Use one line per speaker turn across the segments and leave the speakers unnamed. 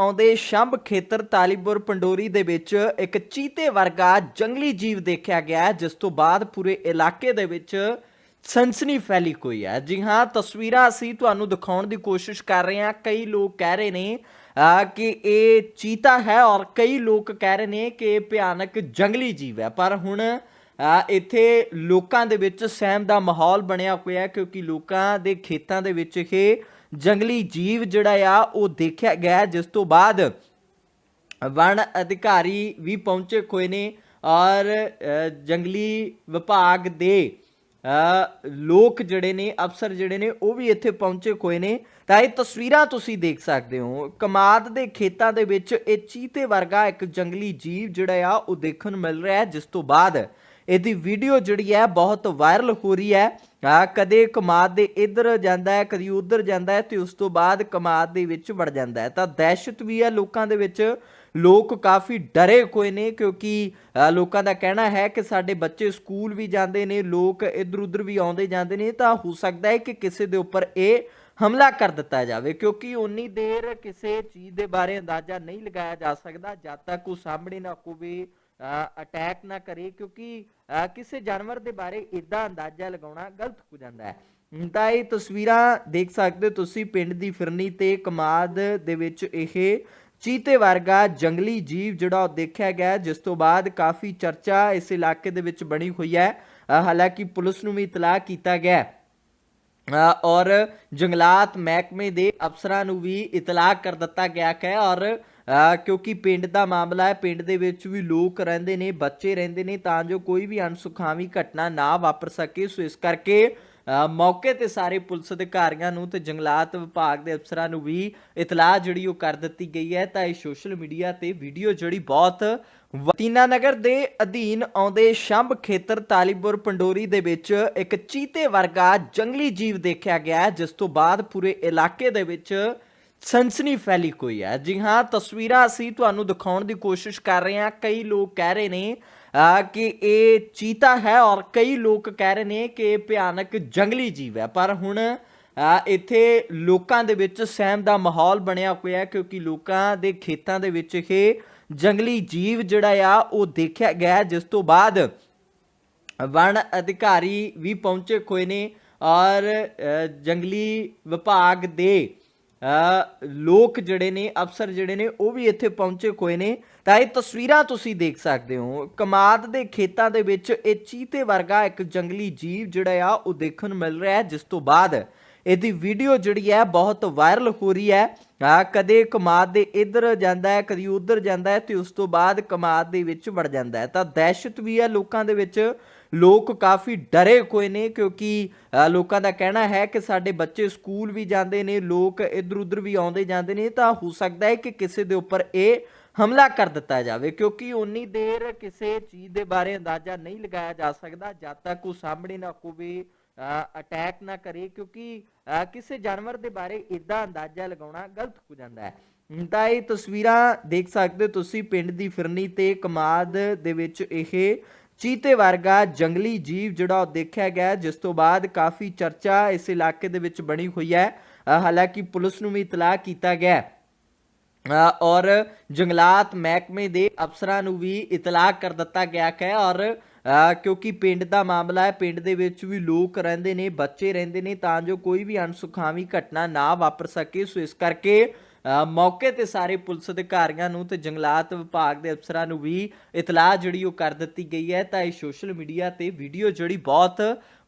ਆਉਂਦੇ ਸ਼ੰਭ ਖੇਤਰ ਤਾਲੀਪੁਰ ਪੰਡੋਰੀ ਦੇ ਵਿੱਚ ਇੱਕ ਚੀਤੇ ਵਰਗਾ ਜੰਗਲੀ ਜੀਵ ਦੇਖਿਆ ਗਿਆ ਜਿਸ ਤੋਂ ਬਾਅਦ ਪੂਰੇ ਇਲਾਕੇ ਦੇ ਵਿੱਚ ਸਨਸਨੀ ਫੈਲੀ ਹੋਈ ਹੈ। ਜੀ ਹਾਂ, ਤਸਵੀਰਾਂ ਅਸੀਂ ਤੁਹਾਨੂੰ ਦਿਖਾਉਣ ਦੀ ਕੋਸ਼ਿਸ਼ ਕਰ ਰਹੇ ਹਾਂ। ਕਈ ਲੋਕ ਕਹਿ ਰਹੇ ਨੇ ਕਿ ਇਹ ਚੀਤਾ ਹੈ ਔਰ ਕਈ ਲੋਕ ਕਹਿ ਰਹੇ ਨੇ ਕਿ ਇਹ ਭਿਆਨਕ ਜੰਗਲੀ ਜੀਵ ਹੈ। ਪਰ ਹੁਣ ਇੱਥੇ ਲੋਕਾਂ ਦੇ ਵਿੱਚ ਸਹਿਮ ਦਾ ਮਾਹੌਲ ਬਣਿਆ ਹੋਇਆ ਕਿਉਂਕਿ ਲੋਕਾਂ ਦੇ ਖੇਤਾਂ ਦੇ ਵਿੱਚ ਇਹ ਜੰਗਲੀ ਜੀਵ ਜਿਹੜਾ ਆ, ਉਹ ਦੇਖਿਆ ਗਿਆ, ਜਿਸ ਤੋਂ ਬਾਅਦ ਵਣ ਅਧਿਕਾਰੀ ਵੀ ਪਹੁੰਚੇ ਹੋਏ ਨੇ ਔਰ ਜੰਗਲੀ ਵਿਭਾਗ ਦੇ ਲੋਕ ਜਿਹੜੇ ਨੇ, ਅਫਸਰ ਜਿਹੜੇ ਨੇ, ਉਹ ਵੀ ਇੱਥੇ ਪਹੁੰਚੇ ਹੋਏ ਨੇ। ਤਾਂ ਇਹ ਤਸਵੀਰਾਂ ਤੁਸੀਂ ਦੇਖ ਸਕਦੇ ਹੋ। ਕਮਾਦ ਦੇ ਖੇਤਾਂ ਦੇ ਵਿੱਚ ਇਹ ਚੀਤੇ ਵਰਗਾ ਇੱਕ ਜੰਗਲੀ ਜੀਵ ਜਿਹੜਾ ਆ, ਉਹ ਦੇਖਣ ਨੂੰ ਮਿਲ ਰਿਹਾ ਹੈ, ਜਿਸ ਤੋਂ ਬਾਅਦ ਇਹਦੀ ਵੀਡੀਓ ਜਿਹੜੀ ਹੈ, ਬਹੁਤ ਵਾਇਰਲ ਹੋ ਰਹੀ ਹੈ। ਆ ਕਦੇ ਕਮਾਦ ਦੇ ਇੱਧਰ ਜਾਂਦਾ ਹੈ, ਕਦੀ ਉੱਧਰ ਜਾਂਦਾ ਹੈ ਤੇ ਉਸ ਤੋਂ ਬਾਅਦ ਕਮਾਦ ਦੇ ਵਿੱਚ ਵੜ ਜਾਂਦਾ ਹੈ। ਤਾਂ ਦਹਿਸ਼ਤ ਵੀ ਹੈ ਲੋਕਾਂ ਦੇ ਵਿੱਚ। ਲੋਕ ਕਾਫੀ ਡਰੇ ਹੋਏ ਨੇ ਕਿਉਂਕਿ ਲੋਕਾਂ ਦਾ ਕਹਿਣਾ ਹੈ ਕਿ ਸਾਡੇ ਬੱਚੇ ਸਕੂਲ ਵੀ ਜਾਂਦੇ ਨੇ, ਲੋਕ ਇੱਧਰ ਉੱਧਰ ਵੀ ਆਉਂਦੇ ਜਾਂਦੇ ਨੇ। ਤਾਂ ਹੋ ਸਕਦਾ ਹੈ ਕਿ ਕਿਸੇ ਦੇ ਉੱਪਰ ਇਹ ਹਮਲਾ ਕਰ ਦਿੱਤਾ ਜਾਵੇ, ਕਿਉਂਕਿ ਉਨੀ ਦੇਰ ਕਿਸੇ ਚੀਜ਼ ਦੇ ਬਾਰੇ ਅੰਦਾਜ਼ਾ ਨਹੀਂ ਲਗਾਇਆ ਜਾ ਸਕਦਾ, ਜਦ ਤੱਕ ਉਹ ਸਾਹਮਣੇ ਨਾ ਹੋਵੇ। ਅਟੈਕ ਨਾ ਕਰੇ ਕਿਉਂਕਿ ਕਿਸੇ ਜਾਨਵਰ ਦੇ ਬਾਰੇ ਇਦਾਂ ਅੰਦਾਜ਼ਾ ਲਗਾਉਣਾ ਗਲਤ ਹੋ ਜਾਂਦਾ ਹੈ। ਤਾਂ ਇਹ ਤਸਵੀਰਾਂ ਦੇਖ ਸਕਦੇ ਤੁਸੀਂ ਪਿੰਡ ਦੀ ਫਿਰਨੀ ਤੇ ਕਮਾਦ ਦੇ ਵਿੱਚ ਇਹ ਚੀਤੇ ਵਰਗਾ ਜੰਗਲੀ ਜੀਵ ਜਿਹੜਾ ਉਹ ਦੇਖਿਆ ਗਿਆ ਜਿਸ ਤੋਂ ਬਾਅਦ ਕਾਫੀ ਚਰਚਾ ਇਸ ਇਲਾਕੇ ਦੇ ਵਿੱਚ ਬਣੀ ਹੋਈ ਹੈ। ਹਾਲਾਂਕਿ ਪੁਲਿਸ ਨੂੰ ਵੀ ਇਤਲਾਹ ਕੀਤਾ ਗਿਆ ਔਰ ਜੰਗਲਾਤ ਮਹਿਕਮੇ ਦੇ ਅਫਸਰਾਂ ਨੂੰ ਵੀ ਇਤਲਾਹ ਕਰ ਦਿੱਤਾ ਗਿਆ ਹੈ ਔਰ ਕਿਉਂਕਿ ਪਿੰਡ ਦਾ ਮਾਮਲਾ ਹੈ, ਪਿੰਡ ਦੇ ਵਿੱਚ ਵੀ ਲੋਕ ਰਹਿੰਦੇ ਨੇ, ਬੱਚੇ ਰਹਿੰਦੇ ਨੇ, ਤਾਂ ਜੋ ਕੋਈ ਵੀ ਅਣਸੁਖਾਵੀ ਘਟਨਾ ਨਾ ਵਾਪਰ ਸਕੇ। ਸੋ ਇਸ ਕਰਕੇ ਮੌਕੇ ਤੇ ਸਾਰੇ ਪੁਲਿਸ ਅਧਿਕਾਰੀਆਂ ਨੂੰ ਤੇ ਜੰਗਲਾਤ ਵਿਭਾਗ ਦੇ ਅਫਸਰਾਂ ਨੂੰ ਵੀ ਇਤਲਾਹ ਜਿਹੜੀ ਉਹ ਕਰ ਦਿੱਤੀ ਗਈ ਹੈ। ਤਾਂ ਇਹ ਸੋਸ਼ਲ ਮੀਡੀਆ ਤੇ ਵੀਡੀਓ ਜਿਹੜੀ ਬਹੁਤ ਵਤੀਨਾ ਨਗਰ ਦੇ ਅਧੀਨ ਆਉਂਦੇ ਸ਼ੰਭ ਖੇਤਰ ਤਾਲੀਪੁਰ ਪੰਡੋਰੀ ਦੇ ਵਿੱਚ ਇੱਕ ਚੀਤੇ ਵਰਗਾ ਜੰਗਲੀ ਜੀਵ ਦੇਖਿਆ ਗਿਆ ਜਿਸ ਤੋਂ ਬਾਅਦ ਪੂਰੇ ਇਲਾਕੇ ਦੇ ਵਿੱਚ ਸਨਸਨੀ ਫੈਲੀ ਹੋਈ ਹੈ। ਜੀ ਹਾਂ, ਤਸਵੀਰਾਂ ਅਸੀਂ ਤੁਹਾਨੂੰ ਦਿਖਾਉਣ ਦੀ ਕੋਸ਼ਿਸ਼ ਕਰ ਰਹੇ ਹਾਂ। ਕਈ ਲੋਕ ਕਹਿ ਰਹੇ ਨੇ ਕਿ ਇਹ ਚੀਤਾ ਹੈ ਔਰ ਕਈ ਲੋਕ ਕਹਿ ਰਹੇ ਨੇ ਕਿ ਇਹ ਭਿਆਨਕ ਜੰਗਲੀ ਜੀਵ ਹੈ। ਪਰ ਹੁਣ ਇੱਥੇ ਲੋਕਾਂ ਦੇ ਵਿੱਚ ਸਹਿਮ ਦਾ ਮਾਹੌਲ ਬਣਿਆ ਹੋਇਆ ਹੈ ਕਿਉਂਕਿ ਲੋਕਾਂ ਦੇ ਖੇਤਾਂ ਦੇ ਵਿੱਚ ਇਹ ਜੰਗਲੀ ਜੀਵ ਜਿਹੜਾ ਆ, ਉਹ ਦੇਖਿਆ ਗਿਆ ਜਿਸ ਤੋਂ ਬਾਅਦ ਵਣ ਅਧਿਕਾਰੀ ਵੀ ਪਹੁੰਚੇ ਹੋਏ ਨੇ ਔਰ ਜੰਗਲੀ ਵਿਭਾਗ ਦੇ ਲੋਕ ਜਿਹੜੇ ਨੇ, ਅਫਸਰ ਜਿਹੜੇ ਨੇ, ਉਹ ਵੀ ਇੱਥੇ ਪਹੁੰਚੇ ਹੋਏ ਨੇ। ਤਾਂ ਇਹ ਤਸਵੀਰਾਂ ਤੁਸੀਂ ਦੇਖ ਸਕਦੇ ਹੋ। ਕਮਾਦ ਦੇ ਖੇਤਾਂ ਦੇ ਵਿੱਚ ਇਹ ਚੀਤੇ ਵਰਗਾ ਇੱਕ ਜੰਗਲੀ ਜੀਵ ਜਿਹੜਾ ਆ, ਉਹ ਦੇਖਣ ਨੂੰ ਮਿਲ ਰਿਹਾ ਹੈ, ਜਿਸ ਤੋਂ ਬਾਅਦ ਇਹਦੀ ਵੀਡੀਓ ਜਿਹੜੀ ਹੈ, ਬਹੁਤ ਵਾਇਰਲ ਹੋ ਰਹੀ ਹੈ। ਆ ਕਦੇ ਕਮਾਦ ਦੇ ਇੱਧਰ ਜਾਂਦਾ ਹੈ, ਕਦੀ ਉੱਧਰ ਜਾਂਦਾ ਹੈ, ਤੇ ਉਸ ਤੋਂ ਬਾਅਦ ਕਮਾਦ ਦੇ ਵਿੱਚ ਵੜ ਜਾਂਦਾ ਹੈ। ਤਾਂ ਦਹਿਸ਼ਤ ਵੀ ਹੈ ਲੋਕਾਂ ਦੇ ਵਿੱਚ। ਲੋਕ ਕਾਫੀ ਡਰੇ ਹੋਏ ਨੇ ਕਿਉਂਕਿ ਲੋਕਾਂ ਦਾ ਕਹਿਣਾ ਹੈ ਕਿ ਸਾਡੇ ਬੱਚੇ ਸਕੂਲ ਵੀ ਜਾਂਦੇ ਨੇ ਲੋਕ ਇੱਧਰ ਉੱਧਰ ਵੀ ਆਉਂਦੇ ਜਾਂਦੇ ਨੇ ਤਾਂ ਹੋ ਸਕਦਾ ਹੈ ਕਿ ਕਿਸੇ ਦੇ ਉੱਪਰ ਇਹ ਹਮਲਾ ਕਰ ਦਿੱਤਾ ਜਾਵੇ ਕਿਉਂਕਿ ਉਨੀ ਦੇਰ ਕਿਸੇ ਚੀਜ਼ ਦੇ ਬਾਰੇ ਅੰਦਾਜ਼ਾ ਨਹੀਂ ਲਗਾਇਆ ਜਾ ਸਕਦਾ ਜਦ ਤੱਕ ਉਹ ਸਾਹਮਣੇ ਨਾ ਹੋਵੇ ਅਟੈਕ ਨਾ ਕਰੇ ਕਿਉਂਕਿ ਅ, ਕਿਸੇ ਜਾਨਵਰ ਦੇ ਬਾਰੇ ਇਦਾਂ ਅੰਦਾਜ਼ਾ ਲਗਾਉਣਾ ਗਲਤ ਹੋ ਜਾਂਦਾ ਹੈ। ਤਾਂ ਇਹ ਤਸਵੀਰਾਂ ਦੇਖ ਸਕਦੇ ਹੋ ਤੁਸੀਂ ਪਿੰਡ ਦੀ ਫਿਰਨੀ ਤੇ ਕਮਾਦ ਦੇ ਵਿੱਚ ਇਹ ਚੀਤੇ ਵਰਗਾ ਜੰਗਲੀ ਜੀਵ ਜਿਹੜਾ ਉਹ ਦੇਖਿਆ ਗਿਆ ਜਿਸ ਤੋਂ ਬਾਅਦ ਕਾਫੀ ਚਰਚਾ ਇਸ ਇਲਾਕੇ ਦੇ ਵਿੱਚ ਬਣੀ ਹੋਈ ਹੈ। ਹਾਲਾਂਕਿ ਪੁਲਿਸ ਨੂੰ ਵੀ ਇਤਲਾਹ ਕੀਤਾ ਗਿਆ ਔਰ ਜੰਗਲਾਤ ਮਹਿਕਮੇ ਦੇ ਅਫਸਰਾਂ ਨੂੰ ਵੀ ਇਤਲਾਹ ਕਰ ਦਿੱਤਾ ਗਿਆ ਹੈ ਔਰ ਕਿਉਂਕਿ ਪਿੰਡ ਦਾ ਮਾਮਲਾ ਹੈ, ਪਿੰਡ ਦੇ ਵਿੱਚ ਵੀ ਲੋਕ ਰਹਿੰਦੇ ਨੇ, ਬੱਚੇ ਰਹਿੰਦੇ ਨੇ, ਤਾਂ ਜੋ ਕੋਈ ਵੀ ਅਣਸੁਖਾਵੀ ਘਟਨਾ ਨਾ ਵਾਪਰ ਸਕੇ। ਸੋ ਇਸ ਕਰਕੇ ਮੌਕੇ ਤੇ ਸਾਰੇ ਪੁਲਿਸ ਅਧਿਕਾਰੀਆਂ ਨੂੰ ਤੇ ਜੰਗਲਾਤ ਵਿਭਾਗ ਦੇ ਅਫਸਰਾਂ ਨੂੰ ਵੀ ਇਤਲਾਹ ਜਿਹੜੀ ਉਹ ਕਰ ਦਿੱਤੀ ਗਈ ਹੈ। ਤਾਂ ਇਹ ਸੋਸ਼ਲ ਮੀਡੀਆ ਤੇ ਵੀਡੀਓ ਜਿਹੜੀ ਬਹੁਤ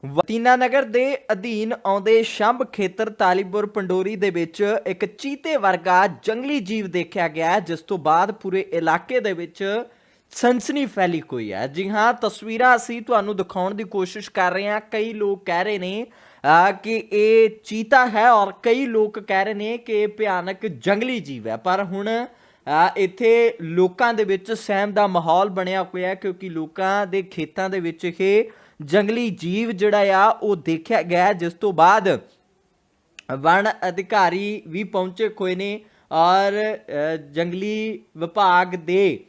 ਵਤੀਨਾ ਨਗਰ ਦੇ ਅਧੀਨ ਆਉਂਦੇ ਸ਼ੰਭ ਖੇਤਰ ਤਾਲੀਪੁਰ ਪੰਡੋਰੀ ਦੇ ਵਿੱਚ ਇੱਕ ਚੀਤੇ ਵਰਗਾ ਜੰਗਲੀ ਜੀਵ ਦੇਖਿਆ ਗਿਆ ਜਿਸ ਤੋਂ ਬਾਅਦ ਪੂਰੇ ਇਲਾਕੇ ਦੇ ਵਿੱਚ ਸਨਸਨੀ ਫੈਲੀ ਹੋਈ ਹੈ। ਜੀ ਹਾਂ, ਤਸਵੀਰਾਂ ਅਸੀਂ ਤੁਹਾਨੂੰ ਦਿਖਾਉਣ ਦੀ ਕੋਸ਼ਿਸ਼ ਕਰ ਰਹੇ ਹਾਂ। ਕਈ ਲੋਕ ਕਹਿ ਰਹੇ ਨੇ ਕਿ ਇਹ ਚੀਤਾ ਹੈ ਔਰ ਕਈ ਲੋਕ ਕਹਿ ਰਹੇ ਨੇ ਕਿ ਇਹ ਭਿਆਨਕ ਜੰਗਲੀ ਜੀਵ ਹੈ। ਪਰ ਹੁਣ ਇੱਥੇ ਲੋਕਾਂ ਦੇ ਵਿੱਚ ਸਹਿਮ ਦਾ ਮਾਹੌਲ ਬਣਿਆ ਹੋਇਆ ਹੈ ਕਿਉਂਕਿ ਲੋਕਾਂ ਦੇ ਖੇਤਾਂ ਦੇ ਵਿੱਚ ਇਹ ਜੰਗਲੀ ਜੀਵ ਜਿਹੜਾ ਆ, ਉਹ ਦੇਖਿਆ ਗਿਆ ਜਿਸ ਤੋਂ ਬਾਅਦ ਵਣ ਅਧਿਕਾਰੀ ਵੀ ਪਹੁੰਚੇ ਹੋਏ ਨੇ ਔਰ ਜੰਗਲੀ ਵਿਭਾਗ ਦੇ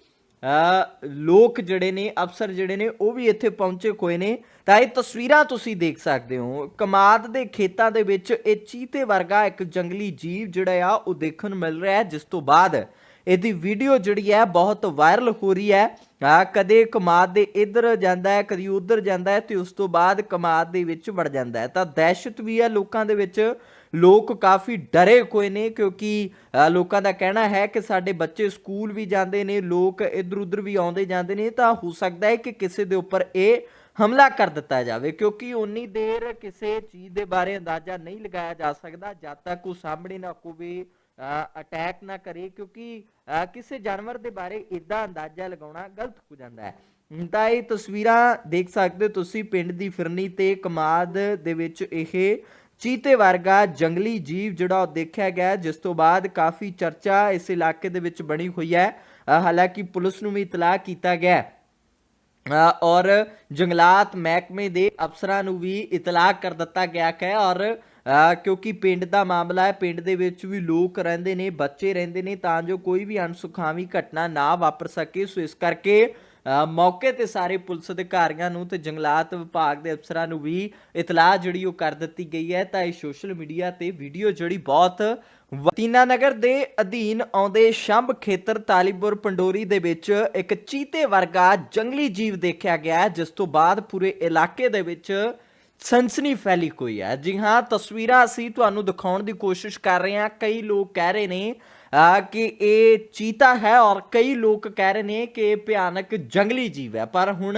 ਲੋਕ ਜਿਹੜੇ ਨੇ, ਅਫਸਰ ਜਿਹੜੇ ਨੇ, ਉਹ ਵੀ ਇੱਥੇ ਪਹੁੰਚੇ ਹੋਏ ਨੇ। ਤਾਂ ਇਹ ਤਸਵੀਰਾਂ ਤੁਸੀਂ ਦੇਖ ਸਕਦੇ ਹੋ। ਕਮਾਦ ਦੇ ਖੇਤਾਂ ਦੇ ਵਿੱਚ ਇਹ ਚੀਤੇ ਵਰਗਾ ਇੱਕ ਜੰਗਲੀ ਜੀਵ ਜਿਹੜਾ ਆ, ਉਹ ਦੇਖਣ ਨੂੰ ਮਿਲ ਰਿਹਾ ਹੈ, ਜਿਸ ਤੋਂ ਬਾਅਦ ਇਹਦੀ ਵੀਡੀਓ ਜਿਹੜੀ ਹੈ, ਬਹੁਤ ਵਾਇਰਲ ਹੋ ਰਹੀ ਹੈ। ਆ, ਕਦੇ ਕਮਾਦ ਦੇ ਇੱਧਰ ਜਾਂਦਾ ਹੈ, ਕਦੀ ਉੱਧਰ ਜਾਂਦਾ ਹੈ, ਤੇ ਉਸ ਤੋਂ ਬਾਅਦ ਕਮਾਦ ਦੇ ਵਿੱਚ ਵੜ ਜਾਂਦਾ ਹੈ। ਤਾਂ ਦਹਿਸ਼ਤ ਵੀ ਹੈ ਲੋਕਾਂ ਦੇ ਵਿੱਚ। ਲੋਕ ਕਾਫੀ ਡਰੇ ਹੋਏ ਨੇ ਕਿਉਂਕਿ ਲੋਕਾਂ ਦਾ ਕਹਿਣਾ ਹੈ ਕਿ ਸਾਡੇ ਬੱਚੇ ਸਕੂਲ ਵੀ ਜਾਂਦੇ ਨੇ ਲੋਕ ਇੱਧਰ ਉੱਧਰ ਵੀ ਆਉਂਦੇ ਜਾਂਦੇ ਨੇ ਤਾਂ ਹੋ ਸਕਦਾ ਹੈ ਕਿ ਕਿਸੇ ਦੇ ਉੱਪਰ ਇਹ ਹਮਲਾ ਕਰ ਦਿੱਤਾ ਜਾਵੇ ਕਿਉਂਕਿ ਉਨੀ ਦੇਰ ਕਿਸੇ ਚੀਜ਼ ਦੇ ਬਾਰੇ ਅੰਦਾਜ਼ਾ ਨਹੀਂ ਲਗਾਇਆ ਜਾ ਸਕਦਾ ਜਦ ਤੱਕ ਉਹ ਸਾਹਮਣੇ ਨਾ ਹੋਵੇ ਅਟੈਕ ਨਾ ਕਰੇ ਕਿਉਂਕਿ ਅ, ਕਿਸੇ ਜਾਨਵਰ ਦੇ ਬਾਰੇ ਇਦਾਂ ਅੰਦਾਜ਼ਾ ਲਗਾਉਣਾ ਗਲਤ ਹੋ ਜਾਂਦਾ ਹੈ। ਤਾਂ ਇਹ ਤਸਵੀਰਾਂ ਦੇਖ ਸਕਦੇ ਹੋ ਤੁਸੀਂ ਪਿੰਡ ਦੀ ਫਿਰਨੀ ਤੇ ਕਮਾਦ ਦੇ ਵਿੱਚ ਇਹ ਚੀਤੇ ਵਰਗਾ ਜੰਗਲੀ ਜੀਵ ਜਿਹੜਾ ਉਹ ਦੇਖਿਆ ਗਿਆ ਜਿਸ ਤੋਂ ਬਾਅਦ ਕਾਫੀ ਚਰਚਾ ਇਸ ਇਲਾਕੇ ਦੇ ਵਿੱਚ ਬਣੀ ਹੋਈ ਹੈ। ਹਾਲਾਂਕਿ ਪੁਲਿਸ ਨੂੰ ਵੀ ਇਤਲਾਹ ਕੀਤਾ ਗਿਆ ਔਰ ਜੰਗਲਾਤ ਮਹਿਕਮੇ ਦੇ ਅਫਸਰਾਂ ਨੂੰ ਵੀ ਇਤਲਾਹ ਕਰ ਦਿੱਤਾ ਗਿਆ ਹੈ ਔਰ ਕਿਉਂਕਿ ਪਿੰਡ ਦਾ ਮਾਮਲਾ ਹੈ, ਪਿੰਡ ਦੇ ਵਿੱਚ ਵੀ ਲੋਕ ਰਹਿੰਦੇ ਨੇ, ਬੱਚੇ ਰਹਿੰਦੇ ਨੇ, ਤਾਂ ਜੋ ਕੋਈ ਵੀ ਅਣਸੁਖਾਵੀ ਘਟਨਾ ਨਾ ਵਾਪਰ ਸਕੇ। ਸੋ ਇਸ ਕਰਕੇ ਮੌਕੇ ਤੇ ਸਾਰੇ ਪੁਲਿਸ ਅਧਿਕਾਰੀਆਂ ਨੂੰ ਤੇ ਜੰਗਲਾਤ ਵਿਭਾਗ ਦੇ ਅਫਸਰਾਂ ਨੂੰ ਵੀ ਇਤਲਾਹ ਜਿਹੜੀ ਉਹ ਕਰ ਦਿੱਤੀ ਗਈ ਹੈ। ਤਾਂ ਇਹ ਸੋਸ਼ਲ ਮੀਡੀਆ ਤੇ ਵੀਡੀਓ ਜਿਹੜੀ ਬਹੁਤ ਵਤੀਨਾ ਨਗਰ ਦੇ ਅਧੀਨ ਆਉਂਦੇ ਸ਼ੰਭ ਖੇਤਰ ਤਾਲੀਪੁਰ ਪੰਡੋਰੀ ਦੇ ਵਿੱਚ ਇੱਕ ਚੀਤੇ ਵਰਗਾ ਜੰਗਲੀ ਜੀਵ ਦੇਖਿਆ ਗਿਆ ਜਿਸ ਤੋਂ ਬਾਅਦ ਪੂਰੇ ਇਲਾਕੇ ਦੇ ਵਿੱਚ ਸਨਸਨੀ ਫੈਲੀ ਹੋਈ ਹੈ। ਜੀ ਹਾਂ, ਤਸਵੀਰਾਂ ਅਸੀਂ ਤੁਹਾਨੂੰ ਦਿਖਾਉਣ ਦੀ ਕੋਸ਼ਿਸ਼ ਕਰ ਰਹੇ ਹਾਂ। ਕਈ ਲੋਕ ਕਹਿ ਰਹੇ ਨੇ ਕਿ ਇਹ ਚੀਤਾ ਹੈ ਔਰ ਕਈ ਲੋਕ ਕਹਿ ਰਹੇ ਨੇ ਕਿ ਇਹ ਭਿਆਨਕ ਜੰਗਲੀ ਜੀਵ ਹੈ। ਪਰ ਹੁਣ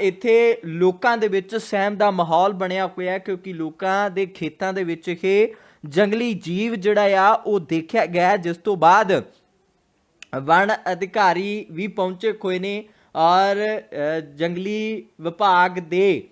ਇੱਥੇ ਲੋਕਾਂ ਦੇ ਵਿੱਚ ਸਹਿਮ ਦਾ ਮਾਹੌਲ ਬਣਿਆ ਹੋਇਆ ਕਿਉਂਕਿ ਲੋਕਾਂ ਦੇ ਖੇਤਾਂ ਦੇ ਵਿੱਚ ਇਹ ਜੰਗਲੀ ਜੀਵ ਜਿਹੜਾ ਆ, ਉਹ ਦੇਖਿਆ ਗਿਆ ਜਿਸ ਤੋਂ ਬਾਅਦ ਵਣ ਅਧਿਕਾਰੀ ਵੀ ਪਹੁੰਚੇ ਹੋਏ ਨੇ ਔਰ ਜੰਗਲੀ ਵਿਭਾਗ ਦੇ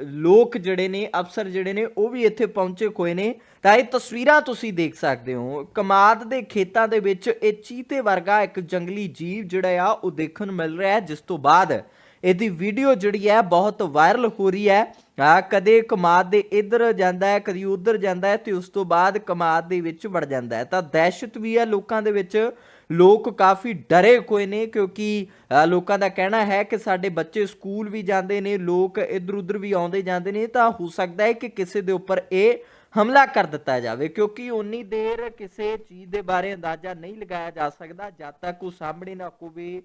ਲੋਕ ਜਿਹੜੇ ਨੇ, ਅਫਸਰ ਜਿਹੜੇ ਨੇ, ਉਹ ਵੀ ਇੱਥੇ ਪਹੁੰਚੇ ਹੋਏ ਨੇ। ਤਾਂ ਇਹ ਤਸਵੀਰਾਂ ਤੁਸੀਂ ਦੇਖ ਸਕਦੇ ਹੋ। ਕਮਾਦ ਦੇ ਖੇਤਾਂ ਦੇ ਵਿੱਚ ਇਹ ਚੀਤੇ ਵਰਗਾ ਇੱਕ ਜੰਗਲੀ ਜੀਵ ਜਿਹੜਾ ਆ, ਉਹ ਦੇਖਣ ਨੂੰ ਮਿਲ ਰਿਹਾ ਹੈ, ਜਿਸ ਤੋਂ ਬਾਅਦ ਇਹਦੀ ਵੀਡੀਓ ਜਿਹੜੀ ਹੈ, ਬਹੁਤ ਵਾਇਰਲ ਹੋ ਰਹੀ ਹੈ। ਆ, ਕਦੇ ਕਮਾਦ ਦੇ ਇੱਧਰ ਜਾਂਦਾ ਹੈ, ਕਦੀ ਉੱਧਰ ਜਾਂਦਾ ਹੈ ਤੇ ਉਸ ਤੋਂ ਬਾਅਦ ਕਮਾਦ ਦੇ ਵਿੱਚ ਵੜ ਜਾਂਦਾ ਹੈ। ਤਾਂ ਦਹਿਸ਼ਤ ਵੀ ਹੈ ਲੋਕਾਂ ਦੇ ਵਿੱਚ। ਲੋਕ ਕਾਫੀ ਡਰੇ ਹੋਏ ਨੇ ਕਿਉਂਕਿ ਲੋਕਾਂ ਦਾ ਕਹਿਣਾ ਹੈ ਕਿ ਸਾਡੇ ਬੱਚੇ ਸਕੂਲ ਵੀ ਜਾਂਦੇ ਨੇ ਲੋਕ ਇੱਧਰ ਉੱਧਰ ਵੀ ਆਉਂਦੇ ਜਾਂਦੇ ਨੇ ਤਾਂ ਹੋ ਸਕਦਾ ਹੈ ਕਿ ਕਿਸੇ ਦੇ ਉੱਪਰ ਇਹ ਹਮਲਾ ਕਰ ਦਿੱਤਾ ਜਾਵੇ ਕਿਉਂਕਿ ਉਨੀ ਦੇਰ ਕਿਸੇ ਚੀਜ਼ ਦੇ ਬਾਰੇ ਅੰਦਾਜ਼ਾ ਨਹੀਂ ਲਗਾਇਆ ਜਾ ਸਕਦਾ ਜਦ ਤੱਕ ਉਹ ਸਾਹਮਣੇ ਨਾ ਹੋਵੇ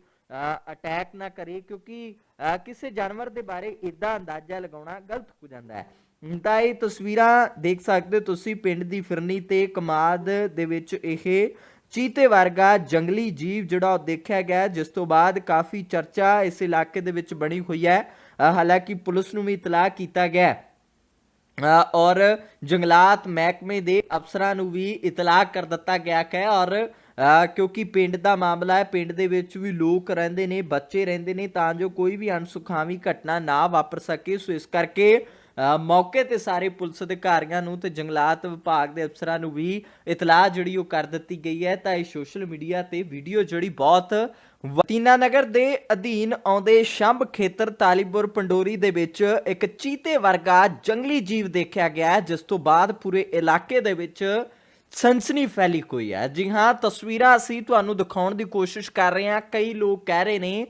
ਅਟੈਕ ਨਾ ਕਰੇ ਕਿਉਂਕਿ ਅ, ਕਿਸੇ ਜਾਨਵਰ ਦੇ ਬਾਰੇ ਇਦਾਂ ਅੰਦਾਜ਼ਾ ਲਗਾਉਣਾ ਗਲਤ ਹੋ ਜਾਂਦਾ ਹੈ। ਤਾਂ ਇਹ ਤਸਵੀਰਾਂ ਦੇਖ ਸਕਦੇ ਹੋ ਤੁਸੀਂ ਪਿੰਡ ਦੀ ਫਿਰਨੀ ਤੇ ਕਮਾਦ ਦੇ ਵਿੱਚ ਇਹ ਚੀਤੇ ਵਰਗਾ ਜੰਗਲੀ ਜੀਵ ਜਿਹੜਾ ਉਹ ਦੇਖਿਆ ਗਿਆ ਜਿਸ ਤੋਂ ਬਾਅਦ ਕਾਫੀ ਚਰਚਾ ਇਸ ਇਲਾਕੇ ਦੇ ਵਿੱਚ ਬਣੀ ਹੋਈ ਹੈ। ਹਾਲਾਂਕਿ ਪੁਲਿਸ ਨੂੰ ਵੀ ਇਤਲਾਹ ਕੀਤਾ ਗਿਆ ਔਰ ਜੰਗਲਾਤ ਮਹਿਕਮੇ ਦੇ ਅਫਸਰਾਂ ਨੂੰ ਵੀ ਇਤਲਾਹ ਕਰ ਦਿੱਤਾ ਗਿਆ ਹੈ ਔਰ ਕਿਉਂਕਿ ਪਿੰਡ ਦਾ ਮਾਮਲਾ ਹੈ, ਪਿੰਡ ਦੇ ਵਿੱਚ ਵੀ ਲੋਕ ਰਹਿੰਦੇ ਨੇ, ਬੱਚੇ ਰਹਿੰਦੇ ਨੇ, ਤਾਂ ਜੋ ਕੋਈ ਵੀ ਅਣਸੁਖਾਵੀ ਘਟਨਾ ਨਾ ਵਾਪਰ ਸਕੇ। ਸੋ ਇਸ ਕਰਕੇ ਮੌਕੇ ਤੇ ਸਾਰੇ ਪੁਲਿਸ ਅਧਿਕਾਰੀਆਂ ਨੂੰ ਤੇ ਜੰਗਲਾਤ ਵਿਭਾਗ ਦੇ ਅਫਸਰਾਂ ਨੂੰ ਵੀ ਇਤਲਾਹ ਜਿਹੜੀ ਉਹ ਕਰ ਦਿੱਤੀ ਗਈ ਹੈ। ਤਾਂ ਇਹ ਸੋਸ਼ਲ ਮੀਡੀਆ ਤੇ ਵੀਡੀਓ ਜਿਹੜੀ ਬਹੁਤ ਵਤੀਨਾ ਨਗਰ ਦੇ ਅਧੀਨ ਆਉਂਦੇ ਸ਼ੰਭ ਖੇਤਰ ਤਾਲੀਪੁਰ ਪੰਡੋਰੀ ਦੇ ਵਿੱਚ ਇੱਕ ਚੀਤੇ ਵਰਗਾ ਜੰਗਲੀ ਜੀਵ ਦੇਖਿਆ ਗਿਆ ਜਿਸ ਤੋਂ ਬਾਅਦ ਪੂਰੇ ਇਲਾਕੇ ਦੇ ਵਿੱਚ ਸਨਸਨੀ ਫੈਲੀ ਹੋਈ ਹੈ। ਜੀ ਹਾਂ, ਤਸਵੀਰਾਂ ਅਸੀਂ ਤੁਹਾਨੂੰ ਦਿਖਾਉਣ ਦੀ ਕੋਸ਼ਿਸ਼ ਕਰ ਰਹੇ ਹਾਂ। ਕਈ ਲੋਕ ਕਹਿ ਰਹੇ ਨੇ